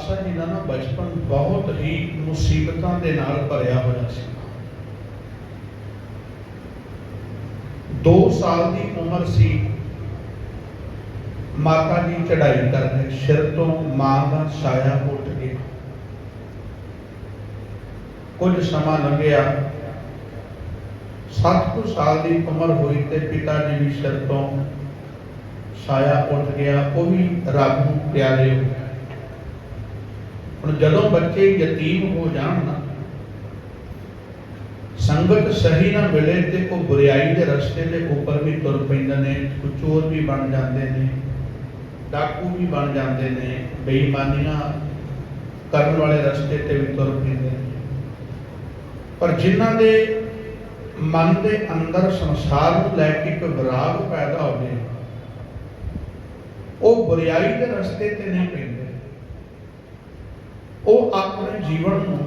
ਪਾਤਸ਼ਾਹ ਜੀ ਦਾ ਨਾ ਬਚਪਨ ਬਹੁਤ ਹੀ ਮੁਸੀਬਤਾਂ ਦੇ ਨਾਲ ਭਰਿਆ ਹੋਇਆ ਸੀ 2 ਸਾਲ ਦੀ ਉਮਰ ਸੀ ਮਾਤਾ ਜੀ ਚੜਾਈ ਕਰਦੇ ਸਿਰ ਤੋਂ ਮਾਂ ਦਾ ਸਾਇਆ ਉੱਠ ਗਿਆ ਕੁਝ ਸਮਾਂ ਲੰਘਿਆ 7 ਸਾਲ ਦੀ ਉਮਰ ਹੋਈ ਤੇ ਪਿਤਾ ਜੀ ਵੀ ਸਿਰ ਤੋਂ ਸਾਇਆ ਉੱਠ ਗਿਆ ਉਹ ਵੀ ਰੱਬ ਨੂੰ ਪਿਆਰੇ ਹੋ ਗਏ ਹੁਣ ਜਦੋਂ ਬੱਚੇ ਯਤੀਮ ਹੋ ਜਾਣ ਨਾ, ਸੰਗਤ ਸਹੀ ਨਾ ਮਿਲੇ ਤੇ ਉਹ ਬੁਰੀਾਈ ਦੇ ਰਸਤੇ ਦੇ ਉੱਪਰ ਵੀ ਤੁਰ ਪੈਂਦੇ ਨੇ ਚੋਰ ਵੀ ਬਣ ਜਾਂਦੇ ਨੇ, ਡਾਕੂ ਵੀ ਬਣ ਜਾਂਦੇ ਨੇ, ਬੇਈਮਾਨੀਆਂ ਕਰਨ ਵਾਲੇ ਰਸਤੇ ਤੇ ਵੀ ਤੁਰ ਪੈਂਦੇ ਨੇ। ਪਰ ਜਿਨ੍ਹਾਂ ਦੇ ਮਨ ਦੇ ਅੰਦਰ ਸੰਸਾਰ ਨੂੰ ਲੈ ਕੇ ਇੱਕ ਵਿਰਾਗ ਪੈਦਾ ਹੋਵੇ, ਉਹ ਬੁਰੀਾਈ ਦੇ ਰਸਤੇ ਤੇ ਨਹੀਂ ਪੈਂਦੇ। ਉਹ ਆਪਣੇ ਜੀਵਨ ਨੂੰ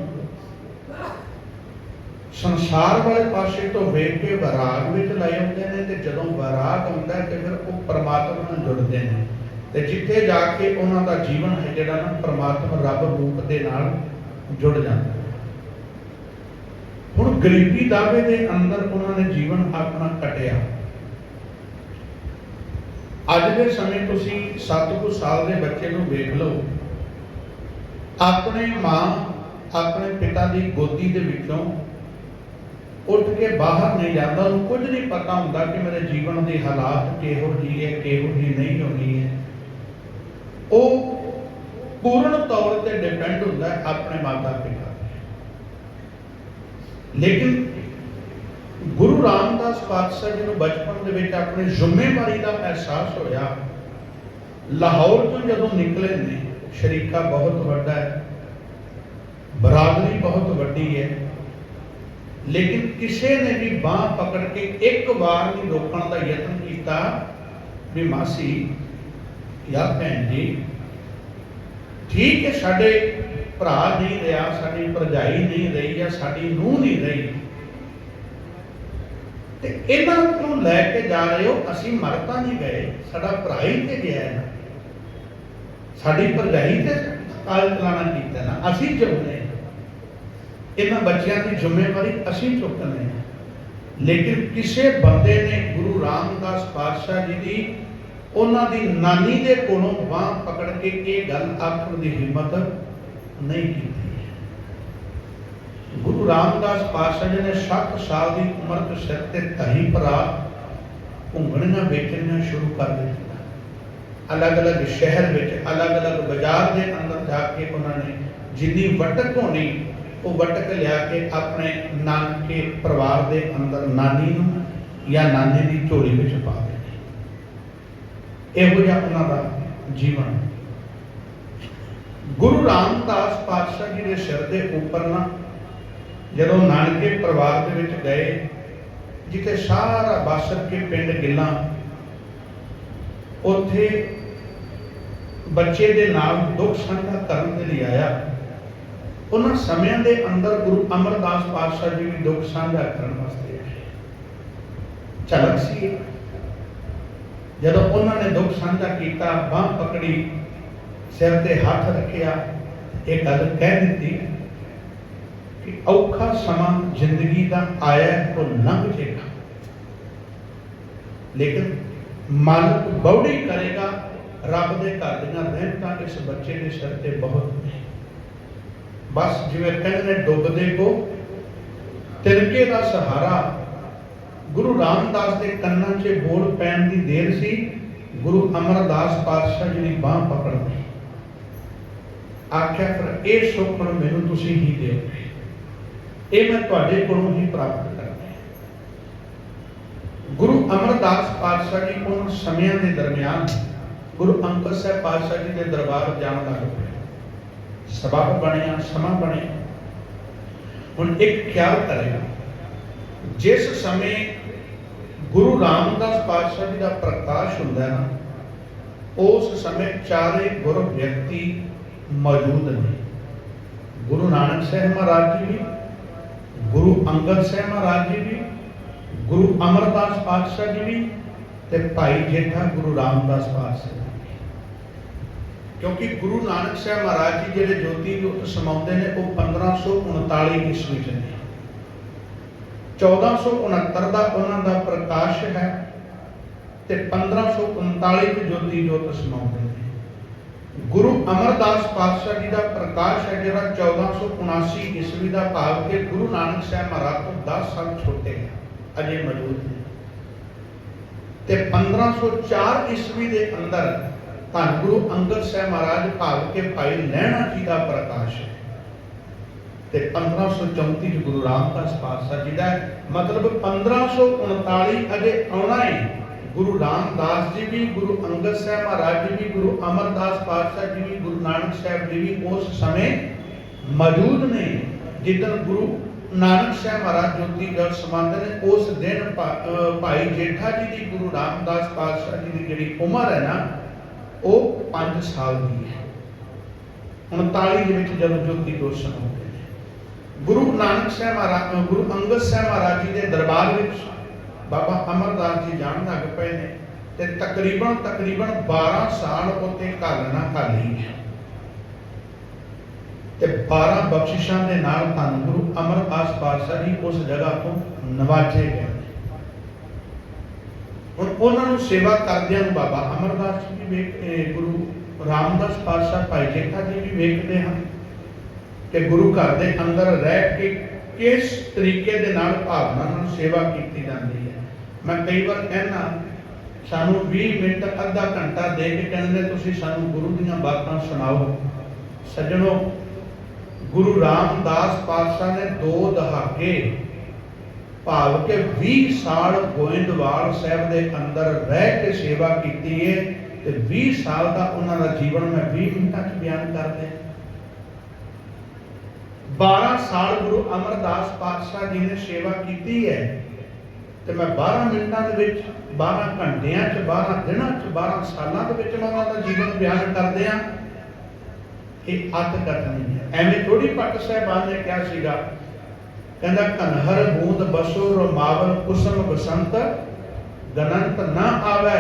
ਸੰਸਾਰ ਵਾਲੇ ਪਾਸੇ ਤੋਂ ਵੇਖ ਕੇ ਵਿਰਾਗ ਵਿੱਚ ਲੈ ਆਉਂਦੇ ਨੇ ਤੇ ਜਦੋਂ ਵਿਰਾਗ ਆਉਂਦਾ ਤੇ ਫਿਰ ਉਹ ਪਰਮਾਤਮਾ ਨਾਲ ਜੁੜਦੇ ਨੇ। ਤੇ ਜਿੱਥੇ ਜਾ ਕੇ ਉਹਨਾਂ ਦਾ ਜੀਵਨ ਹੈ ਜਿਹੜਾ ਨਾ, ਪਰਮਾਤਮਾ ਰੱਬ ਰੂਪ ਦੇ ਨਾਲ ਜੁੜ ਜਾਂਦਾ ਹੁਣ ਗਰੀਬੀ ਦਾਵੇ ਦੇ ਅੰਦਰ ਉਹਨਾਂ ਨੇ ਜੀਵਨ ਆਪਣਾ ਕਟਿਆ। ਅੱਜ ਦੇ ਸਮੇਂ ਤੁਸੀਂ 7 ਕੁ ਸਾਲ ਦੇ ਬੱਚੇ ਨੂੰ ਵੇਖ ਲਓ ਆਪਣੇ ਮਾਂ, ਆਪਣੇ ਪਿਤਾ ਦੀ ਗੋਦੀ ਦੇ ਵਿੱਚੋਂ ਉੱਠ ਕੇ ਬਾਹਰ ਨਹੀਂ ਜਾਂਦਾ, ਉਹਨੂੰ ਕੁਝ ਨਹੀਂ ਪਤਾ ਹੁੰਦਾ ਕਿ ਮੇਰੇ ਜੀਵਨ ਦੇ ਹਾਲਾਤ ਕਿਹੋ ਜਿਹੀ ਹੈ, ਕਿਹੋ ਜਿਹੀ ਨਹੀਂ ਹੋਣੀ ਹੈ। ਉਹ ਪੂਰਨ ਤੌਰ ਤੇ ਡਿਪੈਂਡ ਹੁੰਦਾ ਹੈ ਆਪਣੇ ਮਾਤਾ ਪਿਤਾ ਲੇਕਿਨ ਗੁਰੂ ਰਾਮਦਾਸ ਪਾਤਸ਼ਾਹ ਜੀ ਨੂੰ ਬਚਪਨ ਦੇ ਵਿੱਚ ਆਪਣੀ ਜ਼ਿੰਮੇਵਾਰੀ ਦਾ ਅਹਿਸਾਸ ਹੋਇਆ, ਲਾਹੌਰ ਤੋਂ ਜਦੋਂ ਨਿਕਲੇ ਨੇ ਸ਼ਰੀਕਾ ਬਹੁਤ ਵੱਡਾ ਹੈ। ਬਰਾਦਰੀ ਬਹੁਤ ਵੱਡੀ ਹੈ। ਲੇਕਿਨ ਕਿਸੇ ਨੇ ਵੀ ਬਾਹ ਪਕੜ ਕੇ ਇੱਕ ਵਾਰ ਨਹੀਂ ਰੋਕਣ ਦਾ ਯਤਨ ਕੀਤਾ, ਵੀ ਮਾਸੀ ਜਾਂ ਭੈਣ ਜੀ, ਠੀਕ ਹੈ, ਸਾਡੇ ਭਰਾ ਨਹੀਂ ਰਿਹਾ, ਸਾਡੀ ਭਰਜਾਈ ਨਹੀਂ ਰਹੀ ਜਾਂ ਸਾਡੀ ਨੂੰਹ ਨਹੀਂ ਰਹੀ। ਤੇ ਇਹਨਾਂ ਨੂੰ ਲੈ ਕੇ ਜਾ ਰਹੇ ਹੋ, ਅਸੀਂ ਮਰਤਾ ਨਹੀਂ ਗਏ, ਸਾਡਾ ਭਰਾ ਹੀ ਤੇ ਗਿਆ ਹੈ ਸਾਡੀ ਭਰਜਾਈ ਤੇ ਕਾਲ ਕਲਾਣਾ ਕੀਤਾ ਨਾ, ਅਸੀਂ ਚੁੱਕਨੇ ਇਹਨਾਂ ਬੱਚਿਆਂ ਦੀ ਜ਼ਿੰਮੇਵਾਰੀ ਅਸੀਂ ਚੁੱਕਨੇ ਲੇਕਿਨ ਕਿਸੇ ਬੰਦੇ ਨੇ ਗੁਰੂ ਰਾਮਦਾਸ ਪਾਤਸ਼ਾਹ ਜੀ ਦੀ ਉਹਨਾਂ ਦੀ ਨਾਨੀ ਦੇ ਕੋਲੋਂ ਬਾਹ ਪਕੜ ਕੇ ਇਹ ਗੱਲ ਆਖਣ ਦੀ ਹਿੰਮਤ ਨਹੀਂ ਕੀਤੀ। ਗੁਰੂ ਰਾਮਦਾਸ ਪਾਤਸ਼ਾਹ ਜੀ ਨੇ 7 ਸਾਲ ਦੀ ਉਮਰ ਤੋਂ ਸਿਰ ਤੇ ਤਹੀ ਭਰਾ, ਘੁੰਗਣੀਆਂ ਵੇਚਣੀਆਂ ਸ਼ੁਰੂ ਕਰ ਦਿੱਤੀਆਂ। ਅਲੱਗ-ਅਲੱਗ ਸ਼ਹਿਰ ਵਿੱਚ, ਅਲੱਗ-ਅਲੱਗ ਬਾਜ਼ਾਰ ਦੇ ਅੰਦਰ ਜਾ ਕੇ ਉਹਨਾਂ ਨੇ ਜਿੰਨੀ ਵਟਕ ਹੋਣੀ, ਉਹ ਵਟਕ ਲਿਆ ਕੇ ਆਪਣੇ ਨਾਨਕੇ ਪਰਿਵਾਰ ਦੇ ਅੰਦਰ ਨਾਨੀ ਨੂੰ ਜਾਂ ਨਾਨੇ ਦੀ ਝੋਲੀ ਵਿੱਚ ਪਾ ਦਿੱਤੀ। ਇਹੋ ਜਿਹਾ ਉਹਨਾਂ ਦਾ ਜੀਵਨ। ਗੁਰੂ ਰਾਮਦਾਸ ਪਾਤਸ਼ਾਹ ਜੀ ਦੇ ਸਿਰ ਦੇ ਉੱਪਰ ਨਾ, ਜਦੋਂ ਨਾਨਕੇ ਪਰਿਵਾਰ ਦੇ ਵਿੱਚ ਗਏ, ਜਿੱਥੇ ਸਾਰਾ ਬਾਸਰ ਕੇ ਪਿੰਡ ਗਿੱਲਾਂ ਉੱਥੇ ਬੱਚੇ ਦੇ ਨਾਲ ਦੁੱਖ ਸਾਂਝਾ ਕਰਨ ਦੇ ਲਈ ਆਇਆ। ਉਹਨਾਂ ਸਮਿਆਂ ਦੇ ਅੰਦਰ ਗੁਰੂ ਅਮਰਦਾਸ ਪਾਤਸ਼ਾਹ ਜੀ ਵੀ ਦੁੱਖ ਸਾਂਝਾ ਕਰਨ ਵਾਸਤੇ ਆਏ। ਝਲਕ ਸੀ ਜਦੋਂ ਉਹਨਾਂ ਨੇ ਦੁੱਖ ਸਾਂਝਾ ਕੀਤਾ ਬਾਹ ਪਕੜੀ ਸਿਰ ਤੇ ਹੱਥ ਰੱਖਿਆ ਇਹ ਗੱਲ ਕਹਿ ਦਿੱਤੀ ਕਿ ਔਖਾ ਸਮਾਂ ਜ਼ਿੰਦਗੀ ਦਾ ਆਇਆ ਹੈ, ਲੰਘ ਜਾਏਗਾ। ਲੇਕਿਨ ਮਾਲਕ ਬੌੜੀ ਕਰੇਗਾ, ਰੱਬ ਦੇ ਘਰ ਦੀਆਂ ਰਹਿਮਤਾਂ ਇਸ ਬੱਚੇ ਦੇ ਸਿਰ ਤੇ ਬਹੁਤ ਬਸ ਜਿਵੇਂ ਕਹਿੰਦੇ ਡੁੱਬਦੇ ਕੋ, ਤਿਰਕੇ ਦਾ ਸਹਾਰਾ। ਗੁਰੂ ਰਾਮਦਾਸ ਦੇ ਕੰਨਾਂ 'ਚ ਬੋਲ ਪੈਣ ਦੀ ਦੇਰ ਸੀ, ਗੁਰੂ ਅਮਰਦਾਸ ਪਾਤਸ਼ਾਹ ਜੀ ਦੀ ਬਾਹ ਪਕੜ ਆਖਿਆ, ਫਿਰ ਇਹ ਸੁਪਨ ਮੈਨੂੰ ਤੁਸੀਂ ਹੀ ਦਿਓ। ਇਹ ਮੈਂ ਤੁਹਾਡੇ ਕੋਲੋਂ ਹੀ ਪ੍ਰਾਪਤ ਕਰਨਾ ਪਾਤਸ਼ਾਹ ਜੀ ਉਹਨਾਂ ਸਮਿਆਂ ਦੇ ਦਰਮਿਆਨ ਗੁਰੂ ਅੰਗਦ ਸਾਹਿਬ ਪਾਤਸ਼ਾਹ ਜੀ ਦੇ ਦਰਬਾਰ ਜਾਣ ਦਾ ਪਏ ਸਬਬ ਬਣਿਆ, ਸਮਾਂ ਬਣਿਆ। ਹੁਣ ਇੱਕ ਖਿਆਲ ਕਰੇਗਾ ਜਿਸ ਸਮੇਂ ਗੁਰੂ ਰਾਮਦਾਸ ਪਾਤਸ਼ਾਹ ਜੀ ਦਾ ਪ੍ਰਕਾਸ਼ ਹੁੰਦਾ ਨਾ, ਉਸ ਸਮੇਂ ਚਾਰੇ ਗੁਰ ਵਿਅਕਤੀ ਮੌਜੂਦ ਨੇ। ਗੁਰੂ ਨਾਨਕ ਸਾਹਿਬ ਮਹਾਰਾਜ ਜੀ ਵੀ, ਗੁਰੂ ਅੰਗਦ ਸਾਹਿਬ ਮਹਾਰਾਜ ਜੀ ਵੀ ਗੁਰੂ ਅਮਰਦਾਸ ਪਾਤਸ਼ਾਹ ਜੀ ਵੀ ਤੇ ਭਾਈ ਜੇਠਾ ਗੁਰੂ ਰਾਮਦਾਸ ਪਾਤਸ਼ਾਹ ਕਿਉਂਕਿ ਗੁਰੂ ਨਾਨਕ ਸਾਹਿਬ ਮਹਾਰਾਜ ਜੀ ਜਿਹੜੇ ਜੋਤੀ ਜੋਤ ਸਮਾਉਂਦੇ ਨੇ, ਉਹ 1539 ਈਸਵੀ ਚ ਨੇ। 1469 ਦਾ ਉਹਨਾਂ ਦਾ ਪ੍ਰਕਾਸ਼ ਹੈ ਤੇ 1539 ਚ ਜੋਤੀ ਜੋਤ ਸਮਾਉਂਦੇ ਨੇ। ਗੁਰੂ ਅਮਰਦਾਸ ਪਾਤਸ਼ਾਹ ਜੀ ਦਾ ਪ੍ਰਕਾਸ਼ ਹੈ ਜਿਹੜਾ 1479 ਈਸਵੀ ਦਾ ਭਾਵ ਕਿ ਗੁਰੂ ਨਾਨਕ ਸਾਹਿਬ ਮਹਾਰਾਜ ਤੋਂ 10 ਸਾਲ ਛੋਟੇ ਹੈ ਅਜੇ ਮੌਜੂਦ ਨੇ ਤੇ 1504 ਈਸਵੀ ਦੇ ਅੰਦਰ ਧੰਨ ਗੁਰੂ ਅੰਗਦ ਸਾਹਿਬ ਮਹਾਰਾਜ ਭਾਵ ਕੇ ਭਾਈ ਲਹਿਣਾ ਜੀ ਦਾ ਪ੍ਰਕਾਸ਼ ਹੈ। ਤੇ 1534 ਗੁਰੂ ਰਾਮਦਾਸ ਪਾਤਸ਼ਾਹ ਜੀ ਦਾ ਮਤਲਬ 1539 ਅਜੇ ਆਉਣਾ ਹੈ। ਗੁਰੂ ਰਾਮਦਾਸ ਜੀ ਵੀ, ਗੁਰੂ ਅੰਗਦ ਸਾਹਿਬ ਮਹਾਰਾਜ ਜੀ ਵੀ, ਗੁਰੂ ਅਮਰਦਾਸ ਪਾਤਸ਼ਾਹ ਜੀ ਵੀ, ਗੁਰੂ ਨਾਨਕ ਸਾਹਿਬ ਜੀ ਵੀ ਉਸ ਸਮੇਂ ਮੌਜੂਦ ਨੇ। ਜਿੱਦਣ ਗੁਰੂ ਨਾਨਕ ਸਾਹਿਬ ਮਹਾਰਾਜ ਜੋਤੀ ਜਲ ਸਮਾਉਂਦੇ ਨੇ ਉਸ ਦਿਨ ਭਾਈ ਜੇਠਾ ਜੀ ਦੀ ਗੁਰੂ ਰਾਮਦਾਸ ਪਾਤਸ਼ਾਹ ਜੀ ਦੀ ਜਿਹੜੀ ਉਮਰ ਹੈ ਨਾ, ਉਹ 5 ਸਾਲ ਦੀ ਹੈ। 39 ਦੇ ਵਿੱਚ ਜਦੋਂ ਜੋਤੀ ਜੋਤ ਸਮਾਉਂਦੇ ਨੇ ਗੁਰੂ ਨਾਨਕ ਸਾਹਿਬ ਮਹਾਰਾਜ ਗੁਰੂ ਅੰਗਦ ਸਾਹਿਬ ਮਹਾਰਾਜ ਜੀ ਦੇ ਦਰਬਾਰ ਵਿੱਚ ਬਾਬਾ ਅਮਰਦਾਸ ਜੀ ਜਾਣ ਲੱਗ ਪਏ ਨੇ ਤੇ ਤਕਰੀਬਨ ਤਕਰੀਬਨ 12 ਸਾਲ ਉੱਤੇ ਘਾਲਣਾ ਘਾਲੀ ਹੈ। ਤੇ 12 ਬਖਸ਼ਿਸ਼ਾਂ ਦੇ ਨਾਲ ਧੰਨ ਗੁਰੂ ਅਮਰਦਾਸ ਪਾਤਸ਼ਾਹ ਜੀ ਉਸ ਜਗ੍ਹਾ ਤੋਂ ਨਵਾਜੇ ਗਏ। ਹੁਣ ਉਹਨਾਂ ਨੂੰ ਸੇਵਾ ਕਰਦਿਆਂ ਨੂੰ ਬਾਬਾ ਅਮਰਦਾਸ ਜੀ ਵੀ ਗੁਰੂ ਰਾਮਦਾਸ ਪਾਤਸ਼ਾਹ ਭਾਈ ਜੇਠਾ ਜੀ ਵੀ ਵੇਖਦੇ ਹਨ ਕਿ ਗੁਰੂ ਘਰ ਦੇ ਅੰਦਰ ਰਹਿ ਕੇ ਕਿਸ ਤਰੀਕੇ ਦੇ ਨਾਲ ਭਾਵਨਾ ਨਾਲ ਸੇਵਾ ਕੀਤੀ ਜਾਂਦੀ ਹੈ। ਮੈਂ ਕਈ ਵਾਰ ਕਹਿਣਾ ਸਾਨੂੰ 20 ਮਿੰਟ, ਅੱਧਾ ਘੰਟਾ ਦੇ ਕੇ ਕਹਿੰਦੇ, ਤੁਸੀਂ ਸਾਨੂੰ ਗੁਰੂ ਦੀਆਂ ਬਾਤਾਂ ਸੁਣਾਓ, ਸੱਜਣੋ ਗੁਰੂ ਰਾਮਦਾਸ ਪਾਤਸ਼ਾਹ ਨੇ ਦੋ ਦਹਾਕੇ ਭਾਵ ਕਿ 20 ਸਾਲ ਗੋਇੰਦਵਾਲ ਸਾਹਿਬ ਦੇ ਅੰਦਰ ਰਹਿ ਕੇ ਸੇਵਾ ਕੀਤੀ ਹੈ ਤੇ 20 ਸਾਲ ਦਾ ਉਹਨਾਂ ਦਾ ਜੀਵਨ ਮੈਂ 20 ਮਿੰਟਾਂ 'ਚ ਬਿਆਨ ਕਰ ਦਿਆਂ। 12 ਸਾਲ ਗੁਰੂ ਅਮਰਦਾਸ ਪਾਤਸ਼ਾਹ ਜੀ ਨੇ ਸੇਵਾ ਕੀਤੀ ਹੈ ਤੇ ਮੈਂ 12 ਮਿੰਟਾਂ ਦੇ ਵਿੱਚ 12 ਘੰਟਿਆਂ 'ਚ 12 ਦਿਨਾਂ 'ਚ 12 ਸਾਲਾਂ ਦੇ ਵਿੱਚ ਮੈਂ ਉਹਨਾਂ ਦਾ ਜੀਵਨ ਬਿਆਨ ਕਰਦੇ ਆ ਇਹ ਅੱਤ ਕਥ ਨਹੀਂ ਹੈ ਐਵੇਂ ਥੋੜੀ ਪੱਟ ਸਾਹਿਬਾਨ ਨੇ ਕਿਹਾ ਸੀਗਾ ਕਹਿੰਦਾ ਕਨਹਰ ਬੂੰਦ ਬਸੋ ਰਮਾਵਲ ਕੁਸਮ ਬਸੰਤ ਗਨੰਤ ਨਾ ਆਵੇ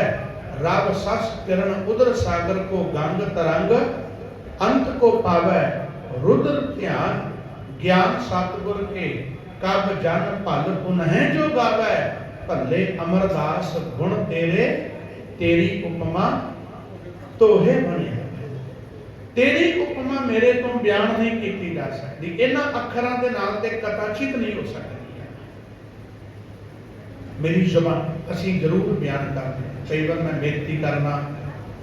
ਰਬ ਸਸ ਕਿਰਨ ਉਦਰ ਸਾਗਰ ਕੋ ਗੰਗ ਤਰੰਗ ਅੰਤ ਕੋ ਪਾਵੇ ਰੁਦਰ ਧਿਆਨ ਗਿਆਨ ਸਤਗੁਰ ਕੇ ਕਬ ਜਨ ਭਲ ਪੁਨ ਹੈ ਜੋ ਗਾਵੇ ਭੱਲੇ ਅਮਰਦਾਸ ਗੁਣ ਤੇਰੇ ਤੇਰੀ ਉਪਮਾ ਤੋਹੇ ਬਣਿਆ ਤੇਰੀ ਉਪਮਾ ਮੇਰੇ ਤੋਂ ਬਿਆਨ ਨਹੀਂ ਕੀਤੀ ਜਾ ਸਕਦੀ। ਇਹਨਾਂ ਅੱਖਰਾਂ ਦੇ ਨਾਲ ਤੇ ਕਥਾਚਿਤ ਨਹੀਂ ਹੋ ਸਕਦੀ। ਮੇਰੀ ਜ਼ਬਾਨ, ਅਸੀਂ ਜ਼ਰੂਰ ਬਿਆਨ ਕਰਦੇ ਕਈ ਵਾਰ ਮੈਂ ਬੇਨਤੀ ਕਰਨਾ,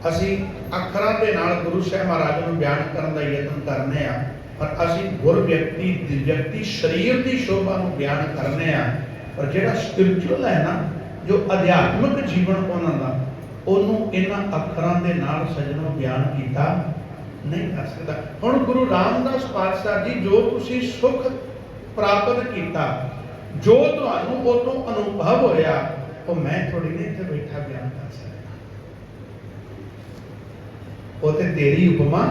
ਅਸੀਂ ਅੱਖਰਾਂ ਦੇ ਨਾਲ ਗੁਰੂ ਸਾਹਿਬ ਮਹਾਰਾਜ ਨੂੰ ਬਿਆਨ ਕਰਨ ਦਾ ਯਤਨ ਕਰਨੇ ਆ ਪਰ ਅਸੀਂ ਗੁਰ ਵਿਅਕਤੀ ਵਿਅਕਤੀ ਸਰੀਰ ਦੀ ਸ਼ੋਭਾ ਨੂੰ ਬਿਆਨ ਕਰਨੇ ਆ ਪਰ ਜਿਹੜਾ ਸਪਿਰਚੁਅਲ ਹੈ ਨਾ, ਜੋ ਅਧਿਆਤਮਿਕ ਜੀਵਨ ਉਹਨਾਂ ਦਾ, ਉਹਨੂੰ ਇਹਨਾਂ ਅੱਖਰਾਂ ਦੇ ਨਾਲ ਸਜਣੋਂ ਬਿਆਨ ਕੀਤਾ ਨਹੀਂ ਕਰ ਸਕਦਾ। ਹੁਣ ਗੁਰੂ ਰਾਮਦਾਸ ਪਾਤਸ਼ਾਹ ਜੀ ਜੋ ਤੁਸੀਂ ਸੁਖ ਪ੍ਰਾਪਤ ਕੀਤਾ, ਜੋ ਤੁਹਾਨੂੰ ਉਹ ਤੋਂ ਅਨੁਭਵ ਹੋਇਆ, ਉਹ ਮੈਂ ਥੋੜੀ ਨਹੀਂ ਇੱਥੇ ਬੈਠਾ ਬਿਆਨ ਕਰ ਸਕਦਾ। ਉਹ ਤੇ ਤੇਰੀ ਉਪਮਾ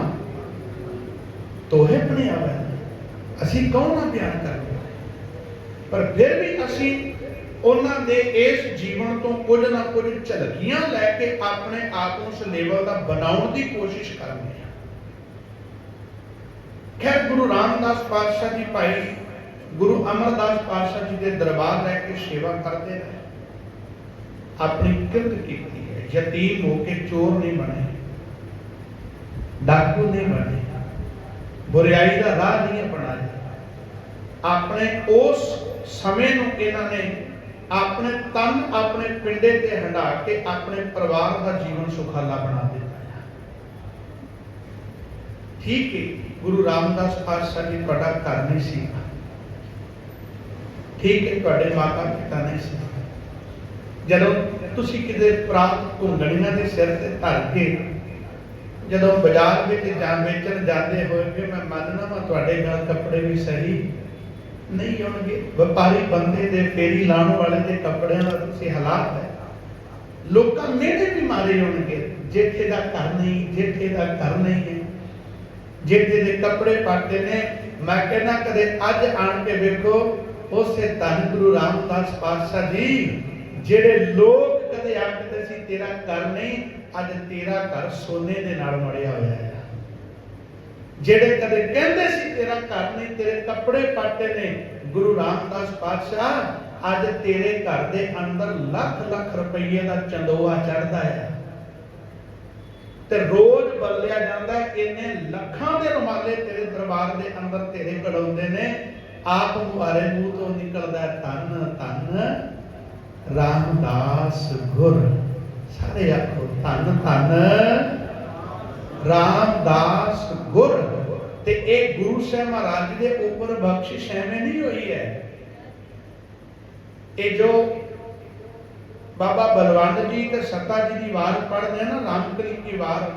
ਤੋਹੇ ਬਣੇ ਆਵੇ ਅਸੀਂ ਕੌਣ ਨਾ ਬਿਆਨ ਕਰਦੇ ਪਰ ਫਿਰ ਵੀ ਅਸੀਂ ਉਹਨਾਂ ਦੇ ਇਸ ਜੀਵਨ ਤੋਂ ਕੁਝ ਨਾ ਕੁਝ ਝਲਕੀਆਂ ਲੈ ਕੇ ਆਪਣੇ ਆਪ ਨੂੰ ਉਸ ਲੈਵਲ ਦਾ ਬਣਾਉਣ ਦੀ ਕੋਸ਼ਿਸ਼ ਕਰਦੇ ਹਾਂ। ਖੈਰ, ਗੁਰੂ ਰਾਮਦਾਸ ਪਾਤਸ਼ਾਹ ਜੀ ਭਾਈ ਗੁਰੂ ਅਮਰਦਾਸ ਪਾਤਸ਼ਾਹ ਜੀ ਦੇ ਦਰਬਾਰ ਰਹਿ ਕੇ ਸੇਵਾ ਕਰਦੇ ਰਹੇ। ਆਪਣੀ ਕਿਰਤ ਕੀਤੀ ਹੈ। ਯਤੀਮ ਹੋ ਕੇ ਚੋਰ ਨਹੀਂ ਬਣੇ। ਡਾਕੂ ਨਹੀਂ ਬਣੇ। ਬੁਰਾਈ ਦਾ ਰਾਹ ਨਹੀਂ ਅਪਣਾਇਆ ਆਪਣੇ ਉਸ ਸਮੇਂ ਨੂੰ ਇਹਨਾਂ ਨੇ ਆਪਣੇ ਤਨ ਆਪਣੇ ਪਿੰਡੇ ਤੇ ਹੰਡਾ ਕੇ ਆਪਣੇ ਪਰਿਵਾਰ ਦਾ ਜੀਵਨ ਸੁਖਾਲਾ ਬਣਾ ਦਿੱਤਾ। ਠੀਕ ਹੈ। ਗੁਰੂ ਰਾਮਦਾਸ ਪਾਤਸ਼ਾਹ ਜੀ ਤੁਹਾਡਾ ਘਰ ਨਹੀਂ ਸੀ। ਠੀਕ ਹੈ, ਤੁਹਾਡੇ ਮਾਤਾ ਪਿਤਾ ਨਹੀਂ ਸੀ। ਜਦੋਂ ਤੁਸੀਂ ਕਿਤੇ ਪ੍ਰਾਪਤ ਘੁੰਗਣੀਆਂ ਦੇ ਸਿਰ ਤੇ ਧਰ ਕੇ ਜਦੋਂ ਬਾਜ਼ਾਰ ਵਿੱਚ ਜਾਂ ਵੇਚਣ ਜਾਂਦੇ ਹੋਏ ਮੈਂ ਮੰਨਣਾ ਵਾ ਤੁਹਾਡੇ ਨਾਲ ਕੱਪੜੇ ਵੀ ਸਹੀ ਨਹੀਂ ਹੋਣਗੇ ਵਪਾਰੀ ਬੰਦੇ ਦੇ ਫੇਰੀ ਲਾਉਣ ਵਾਲੇ ਦੇ ਕੱਪੜਿਆਂ ਦਾ ਤੁਸੀਂ ਹਾਲਾਤ ਹੈ। ਲੋਕਾਂ ਮੇਰੇ ਵੀ ਮਾਰੇ ਹੋਣਗੇ। ਜੇਠੇ ਦਾ ਘਰ ਨਹੀਂ, ਜੇਠੇ ਦਾ ਘਰ ਨਹੀਂ ਹੈ। ਜਿਹੜੇ ਦੇ ਕੱਪੜੇ ਪਾਟੇ ਨੇ, ਮੈਂ ਕਹਿੰਦਾ, ਕਦੇ ਅੱਜ ਆਣ ਕੇ ਵੇਖੋ, ਉਸੇ ਧੰਨ ਗੁਰੂ ਰਾਮਦਾਸ ਪਾਤਸ਼ਾਹ ਜੀ, ਜਿਹੜੇ ਲੋਕ ਕਦੇ ਆਖਦੇ ਸੀ, ਤੇਰਾ ਘਰ ਨਹੀਂ, ਅੱਜ ਤੇਰਾ ਘਰ ਸੋਨੇ ਦੇ ਨਾਲ ਮੜਿਆ ਹੋਇਆ ਹੈ। ਜਿਹੜੇ ਕਦੇ ਕਹਿੰਦੇ ਸੀ, ਤੇਰਾ ਘਰ ਨਹੀਂ, ਤੇਰੇ ਕੱਪੜੇ ਪਾਟੇ ਨੇ, ਗੁਰੂ ਰਾਮਦਾਸ ਪਾਤਸ਼ਾਹ, ਅੱਜ ਤੇਰੇ ਘਰ ਦੇ ਅੰਦਰ ਲੱਖ ਲੱਖ ਰੁਪਏ ਦਾ ਚੰਦੋਆ ਚੜਦਾ ਹੈ। ਤੇ ਰੋਜ਼ ਬਦਲਿਆ ਜਾਂਦਾ ਹੈ, ਲੱਖਾਂ ਦੇ ਰੁਮਾਲੇ ਤੇਰੇ ਦਰਬਾਰ ਦੇ ਅੰਦਰ ਤੇਰੇ ਕੜਾਉਂਦੇ ਨੇ। ਆਪ ਮੁਹਾਰੇ ਮੂੰਹ ਤੋਂ ਨਿਕਲਦਾ ਹੈ, ਧੰਨ ਰਾਮਦਾਸ ਗੁਰ। ਸਾਰੇ ਆਖੋ ਧੰਨ ਧੰਨ। ਰਾਮਦਾਸ ਗੁਰ। ਤੇ ਇਹ ਗੁਰੂ ਸਾਹਿਬ ਮਹਾਰਾਜ ਦੇ ਉੱਪਰ ਬਖਸ਼ਿਸ਼ ਐਵੇਂ ਨਹੀਂ ਹੋਈ ਹੈ। ਇਹ ਜੋ ਬਾਬਾ ਬਲਵੰਤ ਜੀ ਤੇ ਸੱਤਾ ਜੀ ਦੀ ਵਾਰ ਪੜ੍ਹਦੇ ਆ ਨਾ ਰਾਮਕਲੀ ਦੀ ਵਾਰ।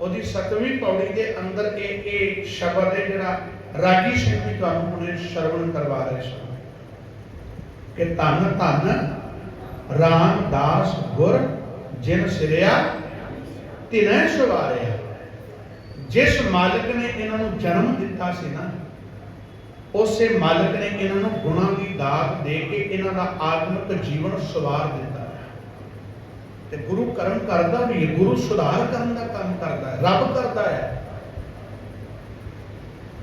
ਉਹਦੀ ਸਤਵੀਂ ਪੌੜੀ ਦੇ ਅੰਦਰ ਇਹ ਇਹ ਸ਼ਬਦ ਹੈ ਜਿਹੜਾ ਰਾਗੀ ਸਿੰਘ ਜੀ ਤੁਹਾਨੂੰ ਹੁਣੇ ਸ਼ਰਵਣ ਕਰਵਾ ਰਹੇ ਸਨ। ਕਿ ਧੰਨ ਧੰਨ ਰਾਮਦਾਸ ਗੁਰ, ਜਿਨ ਸਿਰਿਆ ਤਿਨੈ ਸਵਾਰਿਆ। ਜਿਸ ਮਾਲਕ ਨੇ ਇਹਨਾਂ ਨੂੰ ਜਨਮ ਦਿੱਤਾ ਸੀ ਨਾ, ਉਸੇ ਮਾਲਕ ਨੇ ਇਹਨਾਂ ਨੂੰ ਗੁਣਾਂ ਦੀ ਦਾਤ ਦੇ ਕੇ ਇਹਨਾਂ ਦਾ ਆਤਮਿਕ ਜੀਵਨ ਸਵਾਰ ਦਿੱਤਾ। ਤੇ ਗੁਰੂ ਕਰਮ ਕਰਦਾ ਵੀ ਗੁਰੂ ਸੁਧਾਰ ਕਰਨ ਦਾ ਕੰਮ ਕਰਦਾ ਹੈ, ਰੱਬ ਕਰਦਾ ਹੈ।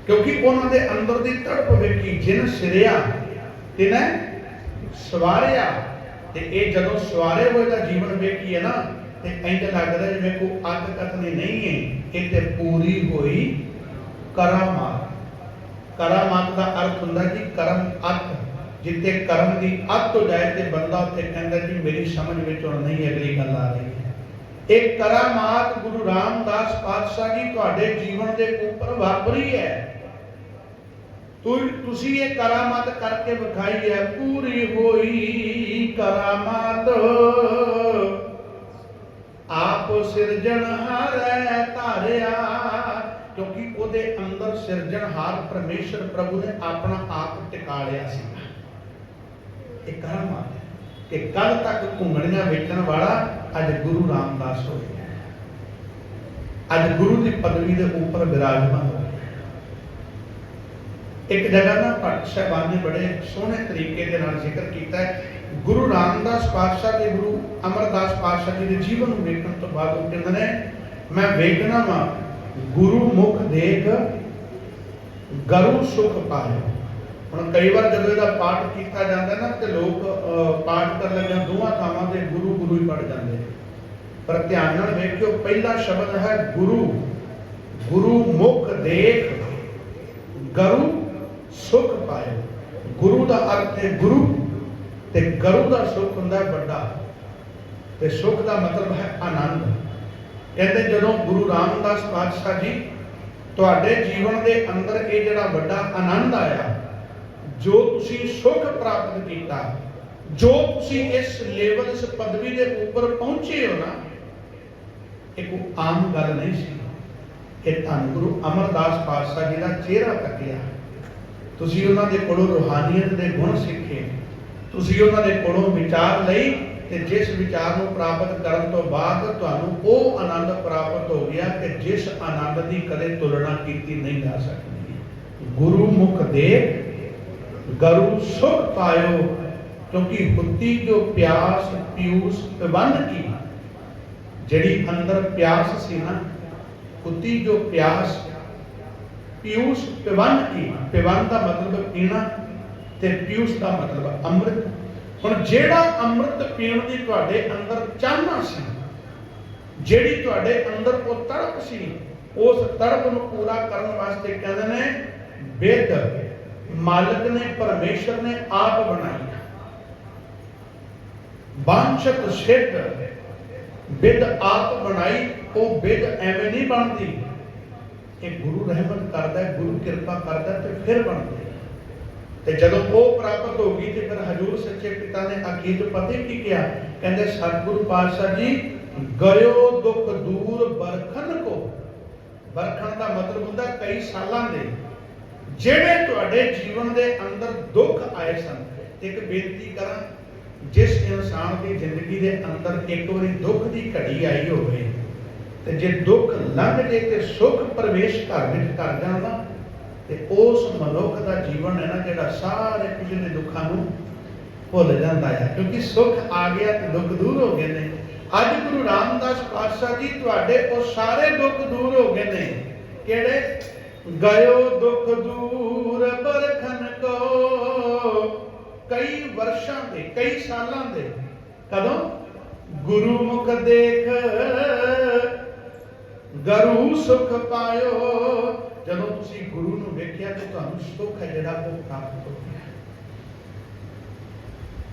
ਕਿਉਂਕਿ ਉਹਨਾਂ ਦੇ ਅੰਦਰ ਦੀ ਤੜਪ ਵੇਖੀ, ਜਿਨ ਸਿਰਿਆ, ਤਿਨੈ ਸਵਾਰਿਆ। ਤੇ ਇਹ ਜਦੋਂ ਸਵਾਰੇ ਹੋਏ ਦਾ ਜੀਵਨ ਵੇਖੀ ਹੈ ਨਾ, ਤੇ ਇੰਜ ਲੱਗਦਾ ਜਿਵੇਂ ਕੋ ਅੱਤ ਕਤਨੀ ਨਹੀਂ ਹੈ, ਇਹ ਤੇ ਪੂਰੀ ਹੋਈ ਕਰਾਮਾਤ ਕਰਾਮਾਤ ਦਾ ਅਰਥ ਹੁੰਦਾ ਜੀ ਕਰਮ ਅੱਤ ਜਿੱਤੇ ਕਰਮ ਦੀ ਅੱਤ ਹੋ ਜਾਏ ਤੇ ਬੰਦਾ ਉੱਥੇ ਕਹਿੰਦਾ ਜੀ, ਮੇਰੀ ਸਮਝ ਵਿੱਚ ਹੁਣ ਨਹੀਂ ਅਗਲੀ ਗੱਲ ਆ ਰਹੀ। ਹੈ ਇਹ ਕਰਾਮਾਤ ਗੁਰੂ ਰਾਮਦਾਸ ਪਾਤਸ਼ਾਹ ਜੀ ਤੁਹਾਡੇ ਜੀਵਨ ਦੇ ਉੱਪਰ ਵਾਪਰੀ ਹੈ। ਤੁਸੀਂ ਇਹ ਕਰਾਮਾਤ ਕਰਕੇ ਵਿਖਾਈ ਹੈ, ਪੂਰੀ ਹੋਈ ਕਰਾਮਾਤ। ਆਪ ਸਿਰਜਣਹਾਰ ਧਾਰਿਆ, ਕਿਉਂਕਿ ਉਹਦੇ ਅੰਦਰ ਸਿਰਜਣਹਾਰ ਪਰਮੇਸ਼ਰ ਪ੍ਰਭੂ ਨੇ ਆਪਣਾ ਆਪ ਟਿਕਾ ਲਿਆ ਸੀ। ਇਹ ਕਰਾਮਾਤ ਹੈ ਕਿ ਕੱਲ ਤੱਕ ਘੁੰਗਣੀਆਂ ਵੇਚਣ ਵਾਲਾ ਅੱਜ ਗੁਰੂ ਰਾਮਦਾਸ ਹੋ ਗਿਆ। ਅੱਜ ਗੁਰੂ ਦੀ ਪਦਵੀ ਦੇ ਉੱਪਰ ਵਿਰਾਜਮਾਨ ਹੋ ਗਿਆ। ਇੱਕ ਜਗ੍ਹਾ ਨਾ ਭੱਟ ਸਾਹਿਬਾਨ ਨੇ ਬੜੇ ਸੋਹਣੇ ਤਰੀਕੇ ਦੇ ਨਾਲ ਜ਼ਿਕਰ ਕੀਤਾ ਹੈ। ਗੁਰੂ ਰਾਮਦਾਸ ਪਾਤਸ਼ਾਹ ਦੇ ਗੁਰੂ ਅਮਰਦਾਸ ਪਾਤਸ਼ਾਹ ਜੀ ਦੇ ਜੀਵਨ ਨੂੰ ਵੇਖਣ ਤੋਂ ਬਾਅਦ ਉਹ ਕਹਿੰਦੇ ਨੇ, ਮੈਂ ਵੇਖਣਾ ਵਾਂ, ਗੁਰੂ ਮੁਖ ਦੇਖ, ਗਰੂ ਸੁਖ ਪਾਇਆ ਹੁਣ ਕਈ ਵਾਰ ਜਦੋਂ ਇਹਦਾ ਪਾਠ ਕੀਤਾ ਜਾਂਦਾ ਨਾ, ਤੇ ਲੋਕ ਪਾਠ ਕਰਨ ਲੱਗਿਆ ਦੋਵਾਂ ਥਾਵਾਂ ਤੇ ਗੁਰੂ ਗੁਰੂ ਹੀ ਪੜ ਜਾਂਦੇ ਪਰ ਧਿਆਨ ਨਾਲ ਵੇਖਿਓ, ਪਹਿਲਾ ਸ਼ਬਦ ਹੈ ਗੁਰੂ। ਗੁਰੂ ਮੁਖ ਦੇਖ, ਗਰੂ ਸੁਖ ਪਾਏ। ਗੁਰੂ ਦਾ ਅਰਥ ਹੈ ਗੁਰੂ, ਤੇ ਗਰੂ ਦਾ ਸੁਖ ਹੁੰਦਾ ਹੈ ਵੱਡਾ। ਤੇ ਸੁਖ ਦਾ ਮਤਲਬ ਹੈ ਆਨੰਦ। ਕਹਿੰਦੇ ਜਦੋਂ ਗੁਰੂ ਰਾਮਦਾਸ ਪਾਤਸ਼ਾਹ ਜੀ ਤੁਹਾਡੇ ਜੀਵਨ ਦੇ ਅੰਦਰ ਇਹ ਜਿਹੜਾ ਵੱਡਾ ਆਨੰਦ ਆਇਆ ਜੋ ਤੁਸੀਂ ਸੁਖ ਪ੍ਰਾਪਤ ਕੀਤਾ ਜੋ ਤੁਸੀਂ ਇਸ ਲੈਵਲ, ਇਸ ਪਦਵੀ ਦੇ ਉੱਪਰ ਪਹੁੰਚੇ ਹੋ ਨਾ, ਇਹ ਕੋਈ ਆਮ ਗੱਲ ਨਹੀਂ ਸੀ। ਇਹ ਧੰਨ ਗੁਰੂ ਅਮਰਦਾਸ ਪਾਤਸ਼ਾਹ ਜੀ ਦਾ ਚਿਹਰਾ ਤੱਕਿਆ। ਤੁਸੀਂ ਉਹਨਾਂ ਦੇ ਕੋਲੋਂ ਰੂਹਾਨੀਅਤ ਦੇ ਗੁਣ ਸਿੱਖੇ। ਤੁਸੀਂ ਉਹਨਾਂ ਦੇ ਕੋਲੋਂ ਵਿਚਾਰ ਲਈ ਤੇ ਜਿਸ ਵਿਚਾਰ ਨੂੰ ਪ੍ਰਾਪਤ ਕਰਨ ਤੋਂ ਬਾਅਦ ਤੁਹਾਨੂੰ ਉਹ ਆਨੰਦ ਪ੍ਰਾਪਤ ਹੋ ਗਿਆ ਕਿ ਜਿਸ ਆਨੰਦ ਦੀ ਕਦੇ ਤੁਲਨਾ ਕੀਤੀ ਨਹੀਂ ਜਾ ਸਕਦੀ। ਗੁਰੂ ਮੁਖ ਦੇ ਗਰੂ ਸੁਖ ਪਾਇਓ, ਕਿਉਂਕਿ ਹੁੱਤੀ ਜੋ ਪਿਆਸ, ਪਿਊਸ ਪਵਨ ਕੀ ਜਿਹੜੀ ਅੰਦਰ ਪਿਆਸ ਸੀ ਨਾ ਹੁੱਤੀ ਜੋ ਪਿਆਸ, ਪਿਊਸ ਪਵਨ ਕੀ ਪਵਨ ਦਾ ਮਤਲਬ ਪੀਣਾ ਤੇ ਪਿਊਸ ਦਾ ਮਤਲਬ ਅੰਮ੍ਰਿਤ। ਹੁਣ ਜਿਹੜਾ ਅੰਮ੍ਰਿਤ ਪੀਣ ਦੀ ਤੁਹਾਡੇ ਅੰਦਰ ਚਾਹਨਾ ਸੀ, ਜਿਹੜੀ ਤੁਹਾਡੇ ਅੰਦਰ ਉਹ ਤੜਪ ਸੀ, ਉਸ ਤੜਪ ਨੂੰ ਪੂਰਾ ਕਰਨ ਵਾਸਤੇ ਕਹਿੰਦੇ ਨੇ ਬਿਰਧ ਮਾਲਕ ਨੇ, ਪਰਮੇਸ਼ਰ ਨੇ ਆਪ ਬਣਾਈ। ਬਾਂਛਤ ਸਿੱਧ ਬਿਦ ਆਪ ਬਣਾਈ, ਉਹ ਬਿਦ ਐਵੇਂ ਨਹੀਂ ਬਣਦੀ। ਇਹ ਗੁਰੂ ਰਹਿਮਤ ਕਰਦਾ ਗੁਰੂ ਕਿਰਪਾ ਕਰਦਾ ਤੇ ਫਿਰ ਬਣਦੀ ਤੇ ਜਦੋਂ ਉਹ ਪ੍ਰਾਪਤ ਹੋ ਗਈ ਤੇ ਫਿਰ ਹਜੂਰ ਸੱਚੇ ਪਿਤਾ ਨੇ ਅਖੀਰ ਪਤੇ ਕੀ ਕਿਹਾ? ਕਹਿੰਦੇ, ਸਤਿਗੁਰੂ ਪਾਤਸ਼ਾਹ ਜੀ ਗਇਓ ਦੁੱਖ ਦੂਰ ਬਰਖਨ ਕੋ। ਬਰਖਨ ਦਾ ਮਤਲਬ ਹੁੰਦਾ ਕਈ ਸਾਲਾਂ ਦੇ। ਜਿਹੜੇ ਤੁਹਾਡੇ ਜੀਵਨ ਦੇ ਅੰਦਰ ਦੁੱਖ ਆਏ ਸਨ, ਇੱਕ ਬੇਨਤੀ ਕਰਾਂ ਜਿਸ ਇਨਸਾਨ ਦੀ ਜ਼ਿੰਦਗੀ ਦੇ ਅੰਦਰ ਇੱਕ ਵਾਰੀ ਦੁੱਖ ਦੀ ਘੜੀ ਆਈ ਹੋਵੇ, ਤੇ ਜੇ ਦੁੱਖ ਲੰਘ ਜੇ ਤੇ ਸੁੱਖ ਪ੍ਰਵੇਸ਼ ਘਰ ਵਿੱਚ ਕਰ ਜਾਂਦਾ ਤੇ ਉਸ ਮਨੁੱਖ ਦਾ ਜੀਵਨ ਹੈ ਨਾ ਜਿਹੜਾ ਸਾਰੇ ਪਿਛਲੇ ਦੁੱਖਾਂ ਨੂੰ ਭੁੱਲ ਜਾਂਦਾ ਹੈ। ਕਿਉਂਕਿ ਸੁੱਖ ਆ ਗਿਆ ਤੇ ਦੁੱਖ ਦੂਰ ਹੋ ਗਏ ਨੇ। ਅੱਜ ਗੁਰੂ ਰਾਮਦਾਸ ਪਾਤਸ਼ਾਹ ਜੀ ਤੁਹਾਡੇ ਉਹ ਸਾਰੇ ਦੁੱਖ ਦੂਰ ਹੋ ਗਏ ਨੇ। ਕਿਹੜੇ? ਗਇਓ ਦੁਖ ਦੂਰ ਬਰਖਨ ਕੋ। ਕਈ ਵਰਸ਼ਾਂ ਦੇ, ਕਈ ਸਾਲਾਂ ਦੇ, ਕਦੋਂ? ਗੁਰੂ ਮੁਖ ਦੇਖ, ਗਰੂ ਸੁਖ ਪਾਇਓ। ਜਦੋਂ ਤੁਸੀਂ ਗੁਰੂ ਨੂੰ ਵੇਖਿਆ ਤੇ ਤੁਹਾਨੂੰ ਸੁਖ ਹੈ ਜਿਹੜਾ ਉਹ ਪ੍ਰਾਪਤ ਹੋ ਗਿਆ।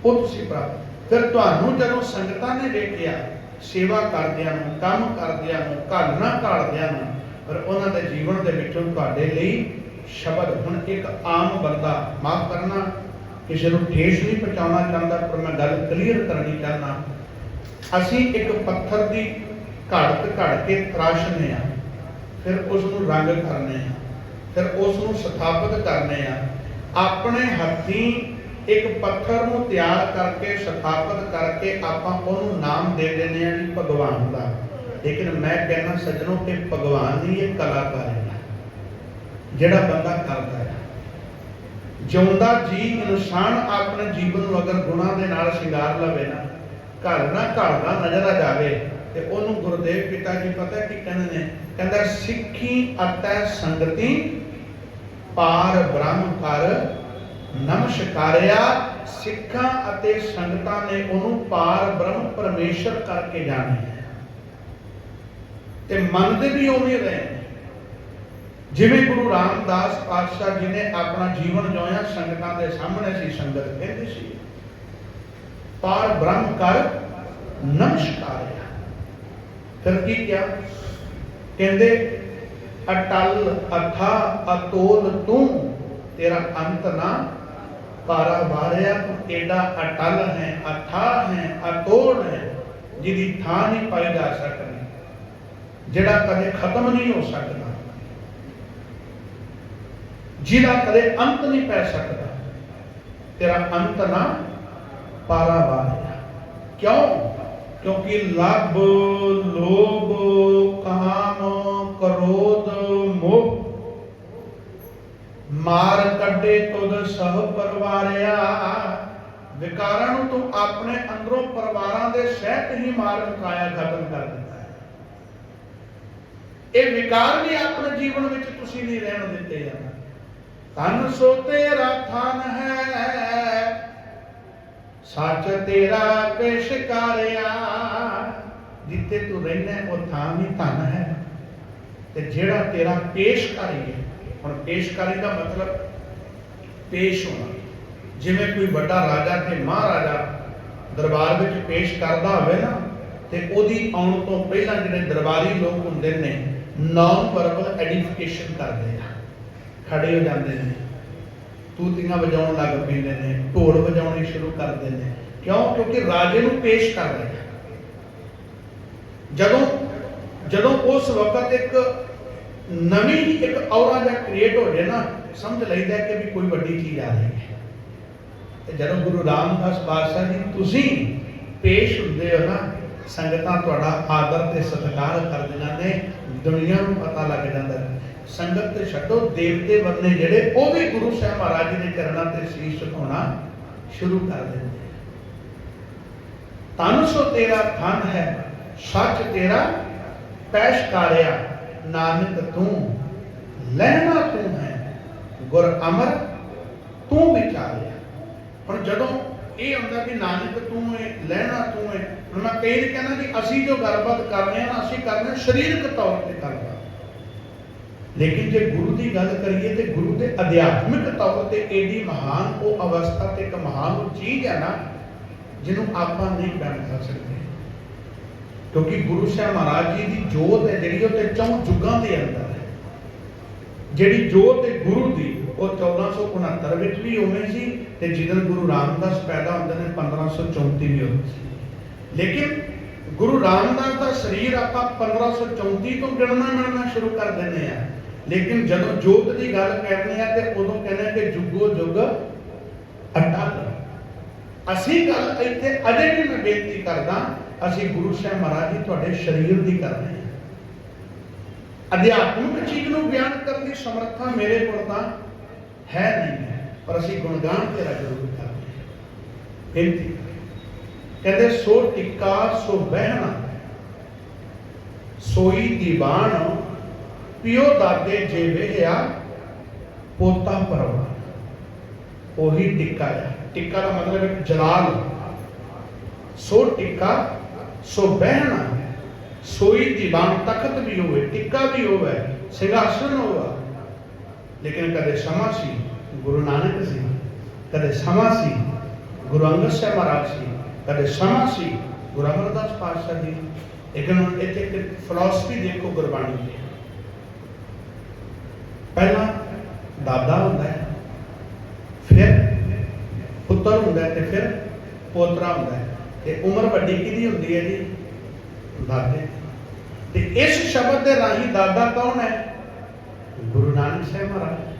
ਉਹ ਤੁਸੀਂ ਪ੍ਰਾਪਤ। ਫਿਰ ਤੁਹਾਨੂੰ ਜਦੋਂ ਸੰਗਤਾਂ ਨੇ ਵੇਖਿਆ, ਸੇਵਾ ਕਰਦਿਆਂ ਨੂੰ, ਕੰਮ ਕਰਦਿਆਂ ਨੂੰ ਘਾਲਣਾ ਘਾਲਦਿਆਂ ਨੂੰ ਪਰ ਉਹਨਾਂ ਦੇ ਜੀਵਨ ਦੇ ਵਿੱਚੋਂ ਤੁਹਾਡੇ ਲਈ ਸ਼ਬਦ ਹੁਣ ਇੱਕ ਆਮ ਬੰਦਾ ਮਾਫ ਕਰਨਾ, ਕਿਸੇ ਨੂੰ ਠੇਸ ਨਹੀਂ ਪਹੁੰਚਾਉਣਾ ਚਾਹੁੰਦਾ, ਪਰ ਮੈਂ ਗੱਲ ਕਲੀਅਰ ਕਰਨੀ ਚਾਹੁੰਦਾ। ਅਸੀਂ ਇੱਕ ਪੱਥਰ ਦੀ ਘੜ ਘੜ ਕੇ ਤਰਾਸ਼ਨੇ ਆ, ਫਿਰ ਉਸ ਨੂੰ ਰੰਗ ਕਰਨੇ ਆ, ਫਿਰ ਉਸ ਨੂੰ ਸਥਾਪਿਤ ਕਰਨੇ ਆ। ਆਪਣੇ ਹੱਥੀਂ ਇੱਕ ਪੱਥਰ ਨੂੰ ਤਿਆਰ ਕਰਕੇ ਸਥਾਪਿਤ ਕਰਕੇ ਆਪਾਂ ਉਹਨੂੰ ਨਾਮ ਦੇ ਦਿੰਦੇ ਆ ਜੀ ਭਗਵਾਨ ਦਾ। ਲੇਕਿਨ ਮੈਂ ਕਹਿੰਦਾ ਸੱਜਣੋ ਕਿ ਭਗਵਾਨ ਦੀ ਇਹ ਕਲਾਕਾਰ ਹੈ, ਜਿਹੜਾ ਬੰਦਾ ਕਰਦਾ ਹੈ। ਜਿਉਂਦਾ ਜੀ ਇਨਸਾਨ ਆਪਣੇ ਜੀਵਨ ਨੂੰ ਅਗਰ ਗੁਨਾਹ ਦੇ ਨਾਲ ਸ਼ਿੰਗਾਰ ਲਵੇ ਨਾ, ਘਰ ਨਾ ਘਰ ਦਾ ਨਜ਼ਰ ਆ ਜਾਵੇ ਤੇ ਉਹਨੂੰ ਗੁਰਦੇਵ ਪਿਤਾ ਜੀ ਪਤਾ ਕੀ ਕਹਿੰਦੇ ਨੇ? ਕਹਿੰਦਾ, ਸਿੱਖੀ ਅਤੇ ਸੰਗਤੀ ਪਾਰ ਬ੍ਰਹਮ ਕਰ, ਨਮਸਕਾਰਿਆ, ਸਿੱਖਾਂ ਅਤੇ ਸੰਗਤਾਂ ਨੇ ਉਹਨੂੰ ਪਾਰ ਬ੍ਰਹਮ ਪਰਮੇਸ਼ਰ ਕਰਕੇ ਜਾਣਿਆ ਤੇ ਮੰਨਦੇ ਵੀ ਉਵੇਂ ਰਹੇ ਨੇ। ਜਿਵੇਂ ਗੁਰੂ ਰਾਮਦਾਸ ਪਾਤਸ਼ਾਹ ਜੀ ਨੇ ਆਪਣਾ ਜੀਵਨ ਜਿਉਇਆ ਸੰਗਤਾਂ ਦੇ ਸਾਹਮਣੇ ਸੀ, ਸੰਗਤ ਕਹਿੰਦੇ ਸੀ, ਪਾਰ ਬ੍ਰਹਮ ਕਰ ਨਮਸਕਾਰਿਆ ਫਿਰ ਕੀ ਕਿਹਾ? ਕਹਿੰਦੇ, ਅਟਲ, ਅਥਾ, ਅਤੋਲ ਤੂੰ, ਤੇਰਾ ਅੰਤ ਨਾ ਪਾਰਾ ਵਾਰਿਆ। ਏਡਾ ਅਟਲ ਹੈ, ਅਥਾ ਹੈ, ਅਤੋਲ ਹੈ, ਜਿਹਦੀ ਥਾਂ ਨਹੀਂ ਪਾਈ ਜਾ ਸਕਦੀ? ਜਿਹੜਾ ਕਦੇ ਖਤਮ ਨਹੀਂ ਹੋ ਸਕਦਾ, ਜਿਹਦਾ ਕਦੇ ਅੰਤ ਨਹੀਂ ਪੈ ਸਕਦਾ, ਤੇਰਾ ਅੰਤ ਨਾ ਪਾਰਾ ਕਿਉਂ? ਕਿਉਂਕਿ ਲਬ ਲੋਭ ਕਾਮ ਕ੍ਰੋਧ, ਮੋਹ, ਮਾਰ ਕੱਢੇ ਤੁਧ ਸਹ ਪਰਵਾਰਿਆ। ਵਿਕਾਰਾਂ ਨੂੰ ਤੂੰ ਆਪਣੇ ਅੰਦਰੋਂ ਪਰਿਵਾਰਾਂ ਦੇ ਸਹਿਤ ਹੀ ਮਾਰ ਮੁਕਾਇਆ ਖਤਮ ਕਰ ਦਿੱਤਾ ਇਹ ਵਿਕਾਰ ਵੀ ਆਪਣੇ ਜੀਵਨ ਵਿੱਚ ਤੁਸੀਂ ਨਹੀਂ ਰਹਿਣ ਦਿੱਤੇ ਜਾਣਾ ਤਨ ਸੋ ਤੇਰਾ ਥਨ ਹੈ। ਸੱਚ ਤੇਰਾ ਪੇਸ਼ਕਾਰਿਆ ਜਿੱਥੇ ਤੂੰ ਰਹਿਣਾ ਉਹ ਥਾਂ ਵੀ ਧਨ ਹੈ। ਤੇ ਜਿਹੜਾ ਤੇਰਾ ਪੇਸ਼ਕਾਰੀ ਹੈ, ਹੁਣ ਪੇਸ਼ਕਾਰੀ ਦਾ ਮਤਲਬ ਪੇਸ਼ ਹੋਣਾ। ਜਿਵੇਂ ਕੋਈ ਵੱਡਾ ਰਾਜਾ ਤੇ ਮਹਾਰਾਜਾ ਦਰਬਾਰ ਵਿੱਚ ਪੇਸ਼ ਕਰਦਾ ਹੋਵੇ ਨਾ, ਤੇ ਉਹਦੀ ਆਉਣ ਤੋਂ ਪਹਿਲਾਂ ਜਿਹੜੇ ਦਰਬਾਰੀ ਲੋਕ ਹੁੰਦੇ ਨੇ ਨਾਨ ਵਰਬਲ ਐਡੀਫਿਕੇਸ਼ਨ ਕਰਦੇ ਆ। ਖੜੇ ਹੋ ਜਾਂਦੇ ਨੇ। ਤੂਤੀਆਂ ਵਜਾਉਣ ਲੱਗ ਪੈਂਦੇ ਨੇ। ਢੋਲ ਵਜਾਉਣੇ ਸ਼ੁਰੂ ਕਰਦੇ ਨੇ। ਕਿਉਂ? ਕਿਉਂਕਿ ਰਾਜੇ ਨੂੰ ਪੇਸ਼ ਕਰ ਰਹੇ ਜਦੋਂ ਜਦੋਂ ਉਸ ਵਕਤ ਇੱਕ ਨਵੀਂ ਇੱਕ ਔਰਾ ਜਿਹਾ ਕ੍ਰੀਏਟ ਹੋ ਜਾਏ ਨਾ, ਸਮਝ ਲਈਦਾ ਕਿ ਵੀ ਕੋਈ ਵੱਡੀ ਚੀਜ਼ ਆ ਰਹੀ ਹੈ। ਤੇ ਜਦੋਂ ਗੁਰੂ ਰਾਮਦਾਸ ਪਾਤਸ਼ਾਹ ਜੀ ਤੁਸੀਂ ਪੇਸ਼ ਹੁੰਦੇ ਹੋ ਨਾ ਸੰਗਤਾਂ ਤੁਹਾਡਾ ਆਦਰ ਤੇ ਸਤਿਕਾਰ ਕਰਦੀਆਂ ਨੇ ਦੁਨੀਆ ਨੂੰ ਪਤਾ ਲੱਗ ਜਾਂਦਾ ਹੈ। ਸੰਗਤ ਤੇ ਛੱਡੋ, ਦੇਵਤੇ ਬੰਦੇ ਜਿਹੜੇ, ਉਹ ਵੀ ਗੁਰੂ ਸਾਹਿਬ ਮਹਾਰਾਜ ਜੀ ਦੇ ਚਰਨਾਂ ਤੇ ਸੀਸ ਝੁਕਾਉਣਾ ਸ਼ੁਰੂ ਕਰ ਦਿੰਦੇ ਤਨ ਸੋ ਤੇਰਾ ਧਨ ਹੈ, ਸੱਚ ਤੇਰਾ ਪੈਸ਼ਕਾਰਿਆ ਨਾਨਕ ਤੂੰ ਲੈਣਾ ਤੂੰ ਹੈ, ਗੁਰ ਅਮਰ ਤੂੰ ਵਿਚਾਰਿਆ। ਹੁਣ ਜਦੋਂ ਇਹ ਹੁੰਦਾ ਕਿ ਨਾਨਕ ਤੂੰ ਹੈ ਲੈਣਾ ਤੂੰ ਹੈ ਮੈਂ ਕਈ ਨੇ ਕਹਿੰਦਾ ਕਿ ਅਸੀਂ ਜੋ ਗੱਲਬਾਤ ਕਰਦੇ ਹਾਂ ਅਸੀਂ ਕਰਨੇ ਸਰੀਰਕ ਤੌਰ ਤੇ ਗੱਲਬਾਤ। ਲੇਕਿਨ ਜੇ ਗੁਰੂ ਦੀ ਗੱਲ ਕਰੀਏ ਤੇ ਗੁਰੂ ਦੇ ਅਧਿਆਤਮਿਕ ਤੌਰ ਤੇ ਏਡੀ ਮਹਾਨ ਉਹ ਅਵਸਥਾ ਤੇ ਇੱਕ ਮਹਾਨ ਚੀਜ਼ ਹੈ ਨਾ, ਜਿਹਨੂੰ ਆਪਾਂ ਨਹੀਂ ਬਿਆਨ ਸਕਦੇ। ਕਿਉਂਕਿ ਗੁਰੂ ਸਾਹਿਬ ਮਹਾਰਾਜ ਜੀ ਦੀ ਜੋਤ ਹੈ ਜਿਹੜੀ ਉਹ ਤੇ ਚੌਂ ਯੁੱਗਾਂ ਦੇ ਅੰਦਰ ਹੈ। ਜਿਹੜੀ ਜੋਤ ਹੈ ਗੁਰੂ ਦੀ, ਉਹ 1469 ਵਿੱਚ ਵੀ ਉਵੇਂ ਸੀ ਤੇ ਜਦੋਂ ਗੁਰੂ ਰਾਮਦਾਸ ਪੈਦਾ ਹੁੰਦੇ ਨੇ 1534 ਵੀ ਉਦੋਂ ਸੀ। ਲੇਕਿਨ ਗੁਰੂ ਰਾਮਦਾਸ ਦਾ ਸਰੀਰ ਆਪਾਂ 1534 ਤੋਂ ਗਿਣਨਾ ਮਿਲਣਾ ਸ਼ੁਰੂ ਕਰ ਦਿੰਦੇ ਆ ਲੇਕਿਨ ਜਦੋਂ ਜੋਤ ਦੀ ਗੱਲ ਕਰਦੇ ਆ ਤੇ ਉਦੋਂ ਕਹਿੰਦੇ ਕਿ ਜੁਗੋ ਜੁਗ ਅਟਲ ਅਸੀਂ ਗੱਲ ਇੱਥੇ ਅਜੇ ਵੀ ਮੈਂ ਬੇਨਤੀ ਕਰਦਾ, ਅਸੀਂ ਗੁਰੂ ਸਾਹਿਬ ਮਹਾਰਾਜ ਜੀ ਤੁਹਾਡੇ ਸਰੀਰ ਦੀ ਕਰ ਰਹੇ ਹਾਂ। ਅਧਿਆਤਮਿਕ ਚੀਜ਼ ਨੂੰ ਬਿਆਨ ਕਰਨ ਦੀ ਸਮਰੱਥਾ ਮੇਰੇ ਕੋਲ ਤਾਂ ਹੈ ਨਹੀਂ ਹੈ, ਪਰ ਅਸੀਂ ਗੁਣਗਾਨ ਤੇਰਾ ਜ਼ਰੂਰ ਕਰਦੇ ਹਾਂ। ਬੇਨਤੀ। ਕਹਿੰਦੇ, ਸੋ ਟਿੱਕਾ, ਸੋ ਬਹਿਣਾ ਸੋਈ ਦੀਵਾਨ, ਪਿਓ ਦਾਦੇ ਜੇ ਵੇਹਿਆ, ਪੋਤਾ ਪਰਵਾਨ ਉਹੀ ਟਿੱਕਾ ਹੈ ਟਿੱਕਾ ਦਾ ਮਤਲਬ ਹੈ ਜਲਾਲ। ਸੋ ਟਿੱਕਾ, ਸੋ ਬਹਿਣਾ ਸੋਈ ਦੀਵਾਨ ਤਖਤ ਵੀ ਹੋਵੇ, ਟਿੱਕਾ ਵੀ ਹੋਵੇ, ਸਿੰਘਾਸਨ ਹੋਵੇ। ਲੇਕਿਨ ਕਦੇ ਸਮਾਂ ਸੀ, ਗੁਰੂ ਨਾਨਕ ਸੀ। ਕਦੇ ਸਮਾਂ ਸੀ, ਗੁਰੂ ਅੰਗਦ ਸਾਹਿਬ ਮਹਾਰਾਜ ਸੀ। ਕਦੇ ਸਮਾਂ ਸੀ, ਗੁਰੂ ਅਮਰਦਾਸ ਪਾਤਸ਼ਾਹ ਜੀ ਲੇਕਿਨ ਇੱਥੇ ਇੱਕ ਫਿਲਾਸਫੀ ਦੇਖੋ ਗੁਰਬਾਣੀ ਦੀ ਪਹਿਲਾਂ ਦਾਦਾ ਹੁੰਦਾ ਹੈ, ਫਿਰ ਪੁੱਤਰ ਹੁੰਦਾ ਤੇ ਫਿਰ ਪੋਤਰਾ ਹੁੰਦਾ ਹੈ। ਤੇ ਉਮਰ ਵੱਡੀ ਕਿਹਦੀ ਹੁੰਦੀ ਹੈ ਜੀ? ਦਾਦੇ। ਤੇ ਇਸ ਸ਼ਬਦ ਦੇ ਰਾਹੀਂ ਦਾਦਾ ਕੌਣ ਹੈ? ਗੁਰੂ ਨਾਨਕ ਸਾਹਿਬ ਮਹਾਰਾਜ।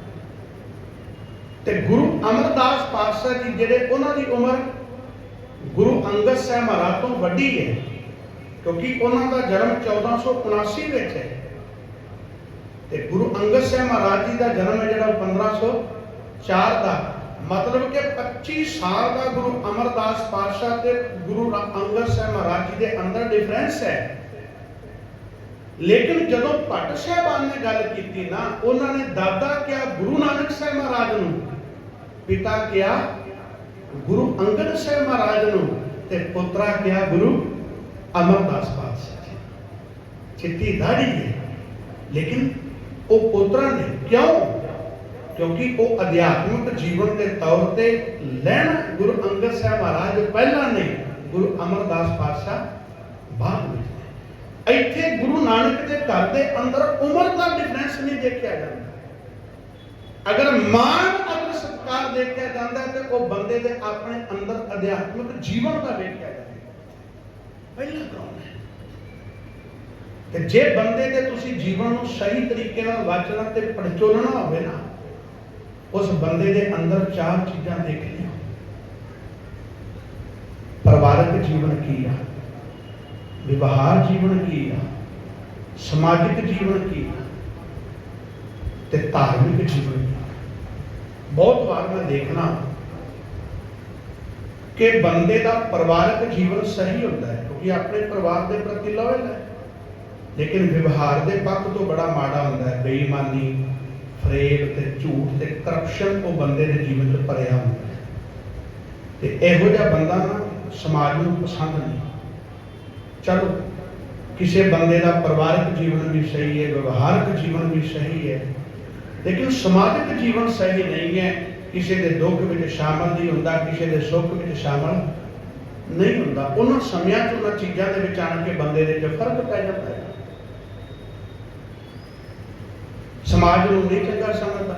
ਤੇ ਗੁਰੂ ਅਮਰਦਾਸ ਪਾਤਸ਼ਾਹ ਜੀ ਜਿਹੜੇ ਉਹਨਾਂ ਦੀ ਉਮਰ ਗੁਰੂ ਅੰਗਦ ਸਾਹਿਬ ਮਹਾਰਾਜ ਤੋਂ ਵੱਡੀ ਹੈ, ਕਿਉਂਕਿ ਉਹਨਾਂ ਦਾ ਜਨਮ 1479 ਵਿੱਚ ਹੈ। ਤੇ ਗੁਰੂ ਅੰਗਦ ਸਾਹਿਬ ਮਹਾਰਾਜ ਜੀ ਦਾ ਜਨਮ ਹੈ ਜਿਹੜਾ 1504 ਦਾ। ਮਤਲਬ ਕਿ 25 ਸਾਲ ਦਾ ਗੁਰੂ ਅਮਰਦਾਸ ਪਾਤਸ਼ਾਹ ਤੇ ਗੁਰੂ ਅੰਗਦ ਸਾਹਿਬ ਮਹਾਰਾਜ ਜੀ ਦੇ ਅੰਦਰ ਡਿਫਰੈਂਸ ਹੈ। ਲੇਕਿਨ ਜਦੋਂ ਭੱਟ ਸਾਹਿਬਾਨ ਨੇ ਗੱਲ ਕੀਤੀ ਨਾ, ਉਹਨਾਂ ਨੇ ਦਾਦਾ ਕਿਹਾ ਗੁਰੂ ਨਾਨਕ ਸਾਹਿਬ ਮਹਾਰਾਜ ਨੂੰ, ਪਿਤਾ ਕਿਹਾ ਗੁਰੂ ਅੰਗਦ ਸਾਹਿਬ ਮਹਾਰਾਜ ਨੂੰ ਤੇ ਪੁੱਤਰਾ ਕਿਹਾ, ਗੁਰੂ, ਅਮਰਦਾਸ ਪਾਤਸ਼ਾਹ ਚਿੱਟੀ ਦਾੜੀ ਹੈ ਲੇਕਿਨ ਉਹ ਪੁੱਤਰਾ ਨੇ ਕਿਉਂ? ਕਿਉਂਕਿ ਉਹ ਅਧਿਆਤਮਿਕ ਜੀਵਨ ਦੇ ਤੌਰ ਤੇ ਲੈਣ ਗੁਰੂ ਅੰਗਦ ਸਾਹਿਬ ਮਹਾਰਾਜ ਪਹਿਲਾਂ ਨੇ ਗੁਰੂ ਅਮਰਦਾਸ ਪਾਤਸ਼ਾਹ ਬਾਅਦ ਵਿੱਚ ਇੱਥੇ ਗੁਰੂ ਨਾਨਕ ਦੇ ਘਰ ਦੇ ਅੰਦਰ ਉਮਰ ਦਾ ਡਿਫਰੈਂਸ ਨਹੀਂ ਦੇਖਿਆ ਜਾਂਦਾ। ਅਗਰ ਮਾਨ ਅਗਰ ਦੇਖਿਆ ਜਾਂਦਾ ਤੇ ਉਹ ਬੰਦੇ ਦੇ ਆਪਣੇ ਅੰਦਰ ਅਧਿਆਤਮਿਕ ਜੀਵਨ ਦਾ ਵੇਖਿਆ ਜਾਂਦਾ ਪਹਿਲਾ ਕੌਣ ਹੈ। ਤੇ ਜੇ ਬੰਦੇ ਦੇ ਤੁਸੀਂ ਜੀਵਨ ਨੂੰ ਸਹੀ ਤਰੀਕੇ ਨਾਲ ਵਾਚਣਾ ਤੇ ਪੜਚੋਲਣਾ ਹੋਵੇ ਨਾ, ਉਸ ਬੰਦੇ ਦੇ ਅੰਦਰ ਚਾਰ ਚੀਜ਼ਾਂ ਦੇਖਣੀਆਂ। ਪਰਿਵਾਰਕ ਜੀਵਨ ਕੀ ਆ? ਵਿਵਹਾਰ ਜੀਵਨ ਕੀ ਆ? ਸਮਾਜਿਕ ਜੀਵਨ ਕੀ ਆ? ਤੇ ਧਾਰਮਿਕ ਜੀਵਨ ਕੀ ਬਹੁਤ ਵਾਰ ਮੈਂ ਦੇਖਣਾ ਕਿ ਬੰਦੇ ਦਾ ਪਰਿਵਾਰਕ ਜੀਵਨ ਸਹੀ ਹੁੰਦਾ ਹੈ, ਕਿਉਂਕਿ ਆਪਣੇ ਪਰਿਵਾਰ ਦੇ ਪ੍ਰਤੀ ਲੋਇਲ ਹੈ। ਲੇਕਿਨ ਵਿਵਹਾਰ ਦੇ ਪੱਖ ਤੋਂ ਬੜਾ ਮਾੜਾ ਹੁੰਦਾ ਹੈ, ਬੇਈਮਾਨੀ ਫਰੇਬ ਤੇ ਝੂਠ ਤੇ ਕਰਪਸ਼ਨ ਉਹ ਬੰਦੇ ਦੇ ਜੀਵਨ 'ਚ ਭਰਿਆ ਹੁੰਦਾ ਹੈ। ਤੇ ਇਹੋ ਜਿਹਾ ਬੰਦਾ ਨਾ ਸਮਾਜ ਨੂੰ ਪਸੰਦ ਨਹੀਂ। ਚਲੋ, ਕਿਸੇ ਬੰਦੇ ਦਾ ਪਰਿਵਾਰਕ ਜੀਵਨ ਵੀ ਸਹੀ ਹੈ, ਵਿਵਹਾਰਕ ਜੀਵਨ ਵੀ ਸਹੀ ਹੈ ਲੇਕਿਨ ਸਮਾਜਿਕ ਜੀਵਨ ਸਹੀ ਨਹੀਂ ਹੈ। ਕਿਸੇ ਦੇ ਦੁੱਖ ਵਿੱਚ ਸ਼ਾਮਲ ਨਹੀਂ ਹੁੰਦਾ, ਕਿਸੇ ਦੇ ਸੁੱਖ ਵਿੱਚ ਸ਼ਾਮਲ ਨਹੀਂ ਹੁੰਦਾ। ਉਹਨਾਂ ਸਮਿਆਂ 'ਚ ਉਹਨਾਂ ਚੀਜ਼ਾਂ ਦੇ ਵਿੱਚ ਆਣ ਕੇ ਬੰਦੇ ਦੇ 'ਚ ਫ਼ਰਕ ਪੈ ਜਾਂਦਾ ਹੈ। ਸਮਾਜ ਨੂੰ ਨਹੀਂ ਚੰਗਾ ਸਮਝਦਾ,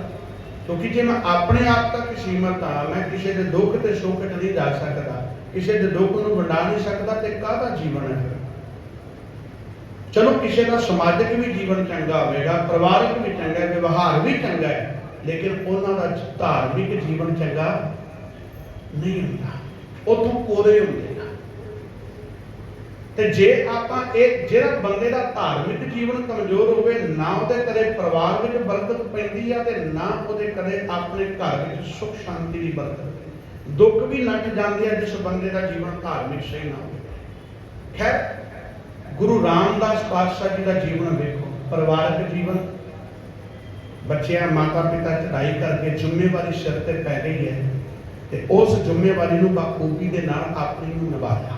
ਕਿਉਂਕਿ ਜੇ ਮੈਂ ਆਪਣੇ ਆਪ ਤੱਕ ਸੀਮਤ ਹਾਂ, ਮੈਂ ਕਿਸੇ ਦੇ ਦੁੱਖ ਤੇ ਸੁੱਖ 'ਚ ਨਹੀਂ ਜਾ ਸਕਦਾ, ਕਿਸੇ ਦੇ ਦੁੱਖ ਨੂੰ ਵੰਡਾ ਨਹੀਂ ਸਕਦਾ, ਤੇ ਕਾਹਦਾ ਜੀਵਨ ਹੈ? ਚਲੋ ਕਿਸੇ ਦਾ ਸਮਾਜਿਕ ਵੀ ਜੀਵਨ ਚੰਗਾ ਹੋਵੇਗਾ, ਪਰਿਵਾਰਕ ਵੀ ਚੰਗਾ ਹੈ, ਵਿਵਹਾਰ ਵੀ ਚੰਗਾ ਹੈ, ਲੇਕਿਨ ਉਹਨਾਂ ਦਾ ਧਾਰਮਿਕ ਜੀਵਨ ਚੰਗਾ ਨਹੀਂ ਹੁੰਦਾ। ਉਥੋਂ ਕੋਰੇ ਹੁੰਦੇ ਆ ਤੇ ਜੇ ਆਪਾਂ ਇਹ, ਜਿਹੜਾ ਬੰਦੇ ਦਾ ਧਾਰਮਿਕ ਜੀਵਨ ਕਮਜ਼ੋਰ ਹੋਵੇ, ਨਾ ਉਹਦੇ ਕਦੇ ਪਰਿਵਾਰ ਵਿੱਚ ਬਰਕਤ ਪੈਂਦੀ ਆ ਤੇ ਨਾ ਉਹਦੇ ਕਦੇ ਆਪਣੇ ਘਰ ਵਿੱਚ ਸੁੱਖ ਸ਼ਾਂਤੀ ਦੀ ਬਰਕਤ ਪੈਂਦੀ। ਦੁੱਖ ਵੀ ਨੱਟ ਜਾਂਦੇ ਆ ਜਿਸ ਬੰਦੇ ਦਾ ਜੀਵਨ ਧਾਰਮਿਕ ਸਹੀ ਨਾ ਹੋਵੇ। ਖੈਰ ਗੁਰੂ ਰਾਮਦਾਸ ਪਾਤਸ਼ਾਹ ਜੀ ਦਾ ਜੀਵਨ ਵੇਖੋ, ਪਰਿਵਾਰਕ ਜੀਵਨ। ਬੱਚਿਆਂ ਮਾਤਾ ਪਿਤਾ ਚੜਾਈ ਕਰਕੇ ਜ਼ਿੰਮੇਵਾਰੀ ਸਿਰ ਤੇ ਪੈ ਗਈ ਹੈ ਤੇ ਉਸ ਜ਼ਿੰਮੇਵਾਰੀ ਨੂੰ ਬਾਖੂਬੀ ਦੇ ਨਾਲ ਆਪਣੀ ਨੂੰ ਨਿਭਾਇਆ।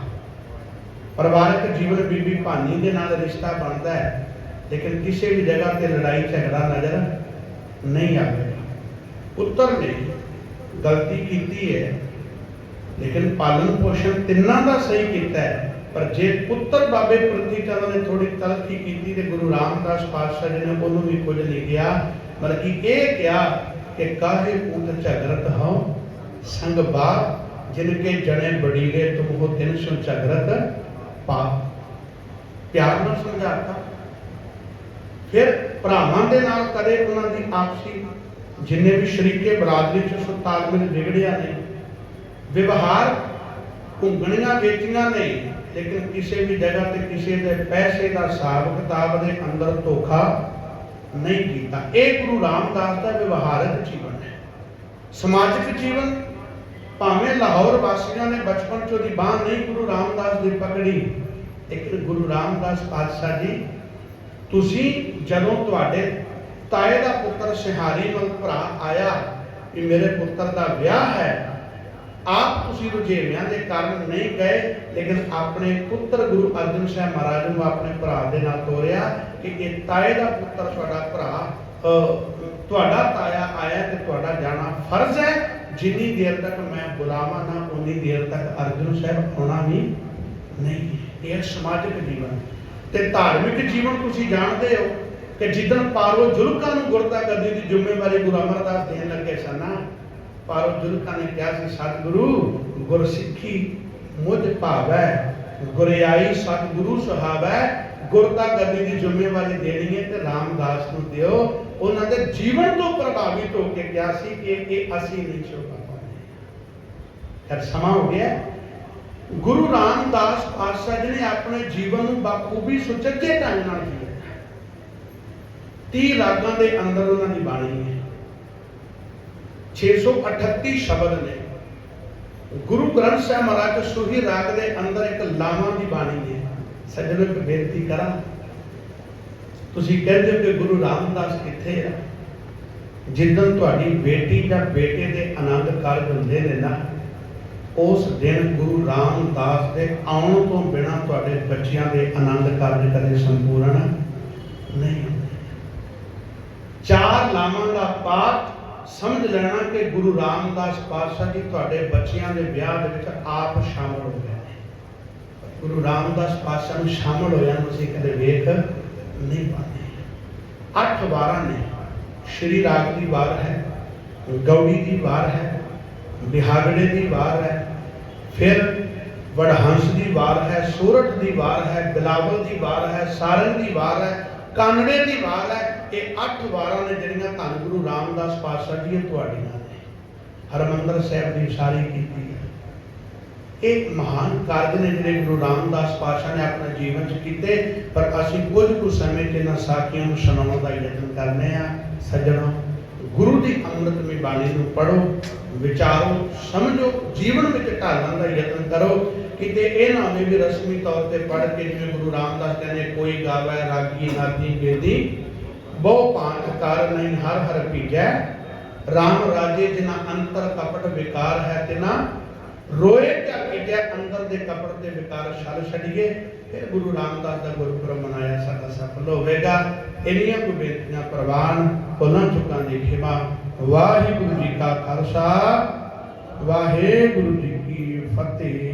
ਪਰਿਵਾਰਕ ਜੀਵਨ ਬੀਬੀ ਭਾਨੀ ਦੇ ਨਾਲ ਰਿਸ਼ਤਾ ਬਣਦਾ ਹੈ, ਲੇਕਿਨ ਕਿਸੇ ਵੀ ਜਗ੍ਹਾ ਤੇ ਲੜਾਈ ਝਗੜਾ ਨਜ਼ਰ ਨਹੀਂ ਆਵੇਗਾ ਪੁੱਤਰ ਨੇ ਗਲਤੀ ਕੀਤੀ ਹੈ, ਲੇਕਿਨ ਪਾਲਣ ਪੋਸ਼ਣ ਤਿੰਨਾਂ ਦਾ ਸਹੀ ਕੀਤਾ ਹੈ। ਪਰ ਜੇ ਪੁੱਤਰ ਬਾਬੇ ਪ੍ਰਤੀ ਚੰਦ ਨੇ ਥੋੜੀ ਤਲਖੀ ਕੀਤੀ ਤੇ ਗੁਰੂ ਰਾਮਦਾਸ ਪਾਤਸ਼ਾਹ ਜੀ ਨੇ ਉਹਨੂੰ ਵੀ ਕੁਝ ਨਹੀਂ ਕਿਹਾ ਬਲਕਿ ਇਹ ਕਿਹਾ ਕਿ ਕਾਹੇ ਪੁੱਤ ਝਗਰਤ ਹਉ ਸੰਗ ਬਾਪ ਜਿਨ ਕੇ ਜਣੇ ਬੜੀਲੇ ਤੁਮ ਹੋ ਤਿਨ ਸੋ ਝਗਰਤ ਪਾ ਪਿਆਰ ਨਾਲ ਸਮਝਾਤਾ ਫਿਰ ਭਰਾਵਾਂ ਦੇ ਨਾਲ ਕਦੇ ਉਹਨਾਂ ਦੀ ਆਪਸੀ ਜਿੰਨੇ ਵੀ ਸ਼ਰੀਕੇ ਬਰਾਦਰੀ ਚ ਸੋ ਤਾਲਮੇਲ ਵਿਗੜਿਆ ਨਹੀਂ ਵਿਵਹਾਰ ਘੁੰਗਣੀਆਂ ਵੇਚੀਆਂ ਨਹੀਂ ਲੇਕਿਨ ਕਿਸੇ ਵੀ ਜਗ੍ਹਾ ਤੇ ਕਿਸੇ ਦੇ ਪੈਸੇ ਦਾ ਹਿਸਾਬ ਕਿਤਾਬ ਦੇ ਅੰਦਰ ਧੋਖਾ ਨਹੀਂ ਕੀਤਾ। ਇਹ ਗੁਰੂ ਰਾਮਦਾਸ ਦਾ ਵਿਵਹਾਰਕ ਜੀਵਨ ਹੈ। ਸਮਾਜਿਕ ਜੀਵਨ, ਭਾਵੇਂ ਲਾਹੌਰ ਵਾਸੀਆਂ ਨੇ ਬਚਪਨ ਚੋਂ ਦੀ ਬਾਹ ਨਹੀਂ ਗੁਰੂ ਰਾਮਦਾਸ ਦੀ ਪਕੜੀ, ਲੇਕਿਨ ਗੁਰੂ ਰਾਮਦਾਸ ਪਾਤਸ਼ਾਹ ਜੀ, ਤੁਸੀਂ ਜਦੋਂ ਤੁਹਾਡੇ ਤਾਏ ਦਾ ਪੁੱਤਰ ਸਿਹਾਰੀ ਵੱਲ ਭਰਾ ਆਇਆ ਕਿ ਮੇਰੇ ਪੁੱਤਰ ਦਾ ਵਿਆਹ ਹੈ ਆਪ ਤੁਸੀਂ ਰੁਝੇਵਿਆਂ ਦੇ ਕਾਰਨ ਨਹੀਂ ਗਏ, ਲੇਕਿਨ ਆਪਣੇ ਪੁੱਤਰ ਗੁਰੂ ਅਰਜਨ ਸਾਹਿਬ ਮਹਾਰਾਜ ਨੂੰ ਆਪਣੇ ਭਰਾ ਦੇ ਨਾਲ ਤੋਰਿਆ ਕਿ ਇਹ ਤਾਏ ਦਾ ਪੁੱਤਰ ਤੁਹਾਡਾ ਭਰਾ ਤੁਹਾਡਾ ਤਾਇਆ ਆਇਆ ਤੇ ਤੁਹਾਡਾ ਜਾਣਾ ਫਰਜ਼ ਹੈ। ਜਿੰਨੀ ਦੇਰ ਤੱਕ ਮੈਂ ਬੁਲਾਵਾਂ ਨਾ, ਉਨੀ ਦੇਰ ਤੱਕ ਅਰਜਨ ਸਾਹਿਬ ਆਉਣਾ ਵੀ ਨਹੀਂ। ਇਹ ਸਮਾਜਿਕ ਜੀਵਨ। ਤੇ ਧਾਰਮਿਕ ਜੀਵਨ ਤੁਸੀਂ ਜਾਣਦੇ ਹੋ ਕਿ ਜਿੱਦਣ ਪਾਰੋ ਜੁਲਕਾਂ ਨੂੰ ਗੁਰਤਾ ਗੱਦੀ ਦੀ ਜ਼ਿੰਮੇਵਾਰੀ ਗੁਰੂ ਅਮਰਦਾਸ ਦੇਣ ਲੱਗੇ ਸਨ ਨਾ ਪਾਰੋ ਜੁਲਕਾਂ ਨੇ ਕਿਹਾ ਸੀ, ਸਤਿਗੁਰੂ, ਗੁਰਸਿੱਖੀ ਮੁਝ ਭਾਵੈ, ਗੁਰਿਆਈ ਸਤਿਗੁਰੂ ਸੁਹਾਵੈ ਗੁਰਤਾ ਗੱਦੀ ਦੀ ਜ਼ਿੰਮੇਵਾਰੀ ਦੇਣੀ ਹੈ ਤੇ ਰਾਮਦਾਸ ਨੂੰ ਦਿਓ। ਉਹਨਾਂ ਦੇ ਜੀਵਨ ਤੋਂ ਪ੍ਰਭਾਵਿਤ ਹੋ ਕੇ ਕਿਹਾ ਸੀ ਕਿ ਇਹ ਅਸੀਂ ਨਹੀਂ ਛੋਪਾ ਪਾਉਂਦੇ ਫਿਰ ਸਮਾਂ ਹੋ ਗਿਆ। ਗੁਰੂ ਰਾਮਦਾਸ ਪਾਤਸ਼ਾਹ ਜੀ ਨੇ ਆਪਣੇ ਜੀਵਨ ਨੂੰ ਬਾਖੂਬੀ ਸੁਚੱਜੇ ਢੰਗ ਨਾਲ ਜੀਇਆ 30 ਰਾਗਾਂ ਦੇ ਅੰਦਰ ਉਹਨਾਂ ਦੀ ਬਾਣੀ ਹੈ। 638 ਸ਼ਬਦ ਨੇ। ਗੁਰੂ ਗ੍ਰੰਥ ਸਾਹਿਬ ਮਹਾਰਾਜ ਸੁਹੀ ਰਾਗ ਦੇ ਅੰਦਰ ਇੱਕ ਲਾਵਾਂ ਦੀ ਬਾਣੀ ਹੈ ਸੱਜਣੋ, ਇੱਕ ਬੇਨਤੀ ਕਰਾਂ। ਤੁਸੀਂ ਕਹਿੰਦੇ ਹੋ ਕਿ ਗੁਰੂ ਰਾਮਦਾਸ ਕਿੱਥੇ ਆ? ਜਿੱਦਣ ਤੁਹਾਡੀ ਬੇਟੀ ਜਾਂ ਬੇਟੇ ਦੇ ਆਨੰਦ ਕਾਰਜ ਹੁੰਦੇ ਨੇ ਨਾ, ਉਸ ਦਿਨ ਗੁਰੂ ਰਾਮਦਾਸ ਦੇ ਆਉਣ ਤੋਂ ਬਿਨਾ ਤੁਹਾਡੇ ਬੱਚਿਆਂ ਦੇ ਆਨੰਦ ਕਾਰਜ ਕਦੇ ਸੰਪੂਰਨ ਨਹੀਂ ਹੁੰਦੇ। ਚਾਰ ਲਾਵਾਂ ਦਾ ਪਾਠ ਸਮਝ ਲੈਣਾ ਕਿ ਗੁਰੂ ਰਾਮਦਾਸ ਪਾਤਸ਼ਾਹ ਜੀ ਤੁਹਾਡੇ ਬੱਚਿਆਂ ਦੇ ਵਿਆਹ ਦੇ ਵਿੱਚ ਆਪ ਸ਼ਾਮਲ ਹੋ ਗਏ। ਨੇ ਗੁਰੂ ਰਾਮਦਾਸ ਪਾਤਸ਼ਾਹ ਨੂੰ ਸ਼ਾਮਲ ਹੋਇਆ ਨੂੰ ਅਸੀਂ ਕਦੇ ਵੇਖ ਨਹੀਂ ਪਾਉਂਦੇ ਅੱਠ ਵਾਰਾਂ ਨੇ ਸ਼੍ਰੀ ਰਾਗ ਦੀ ਵਾਰ ਹੈ, ਗੌੜੀ ਦੀ ਵਾਰ ਹੈ, ਬਿਹਾਗੜੇ ਦੀ ਵਾਰ ਹੈ, ਫਿਰ ਵਡਹੰਸ ਦੀ ਵਾਰ ਹੈ ਸੂਰਠ ਦੀ ਵਾਰ ਹੈ, ਬਿਲਾਵਲ ਦੀ ਵਾਰ ਹੈ ਸਾਰਨ ਦੀ ਵਾਰ ਹੈ, ਕਾਨੜੇ ਦੀ ਵਾਰ ਹੈ ਇਹ ਅੱਠ ਵਾਰਾਂ ਨੇ ਜਿਹੜੀਆਂ ਧੰਨ ਗੁਰੂ ਰਾਮਦਾਸ ਪਾਤਸ਼ਾਹ ਜੀ ਇਹ ਤੁਹਾਡੀਆਂ ਨੇ। ਹਰਮੰਦਰ ਸਾਹਿਬ ਦੀ ਸਾਰੀ ਕੀਤੀ ਹੈ। ਇਹ ਮਹਾਨ ਕਾਰਜ ਨੇ ਜਿਹੜੇ ਗੁਰੂ ਰਾਮਦਾਸ ਪਾਤਸ਼ਾਹ ਨੇ ਆਪਣੇ ਜੀਵਨ 'ਚ ਕੀਤੇ, ਪਰ ਅਸੀਂ ਕੁਝ ਕੁ ਸਮੇਂ 'ਚ ਇਹਨਾਂ ਸਾਖੀਆਂ ਨੂੰ ਸੁਣਾਉਣ ਦਾ ਯਤਨ ਕਰਨੇ ਆ। ਸੱਜਣੋ, ਗੁਰੂ ਦੀ ਅੰਮ੍ਰਿਤਮਈ ਬਾਣੀ ਨੂੰ ਪੜੋ ਵਿਚਾਰੋ, ਸਮਝੋ, ਜੀਵਨ ਵਿੱਚ ਢਾਲਣ ਦਾ ਯਤਨ ਕਰੋ। ਕਿਤੇ ਇਹ ਨਾ ਹੋਵੇ ਵੀ ਰਸਮੀ ਤੌਰ ਤੇ ਪੜ੍ਹ ਕੇ ਜਿਵੇਂ ਗੁਰੂ ਰਾਮਦਾਸ ਕਹਿੰਦੇ, ਕੋਈ ਗਾਵੇ, ਰਾਗੀ, ਨਾਗੀ, ਬੇਦੀ ਬਹੁ ਭਾਂਤ ਕਰ ਹਰ ਹਰ ਭੀਜੈ। RAM ਰਾਜੇ ਜਿਨਾ ਅੰਤਰ ਕਪਟ ਵਿਕਾਰ ਹੈ ਤਿਨਾ, ਰੋਏ ਕਿਆ ਅੰਦਰ ਦੇ ਕਪਟ ਤੇ ਵਿਕਾਰ ਛਲ ਛੜੀਏ ਫਿਰ ਗੁਰੂ ਰਾਮਦਾਸ ਦਾ ਗੁਰਪੁਰਬ ਮਨਾਇਆ, ਸਾਡਾ ਸਫਲ ਹੋਵੇਗਾ। ਇੰਨੀਆਂ ਕੁ ਬੇਨਤੀਆਂ ਪ੍ਰਵਾਨ ਭੁੱਲਾਂ ਚੁੱਕਾਂ ਦੀ ਖਿਮਾ। ਵਾਹਿਗੁਰੂ ਜੀ ਕਾ ਖਾਲਸਾ, ਵਾਹਿਗੁਰੂ ਜੀ ਕੀ ਫਤਿਹ।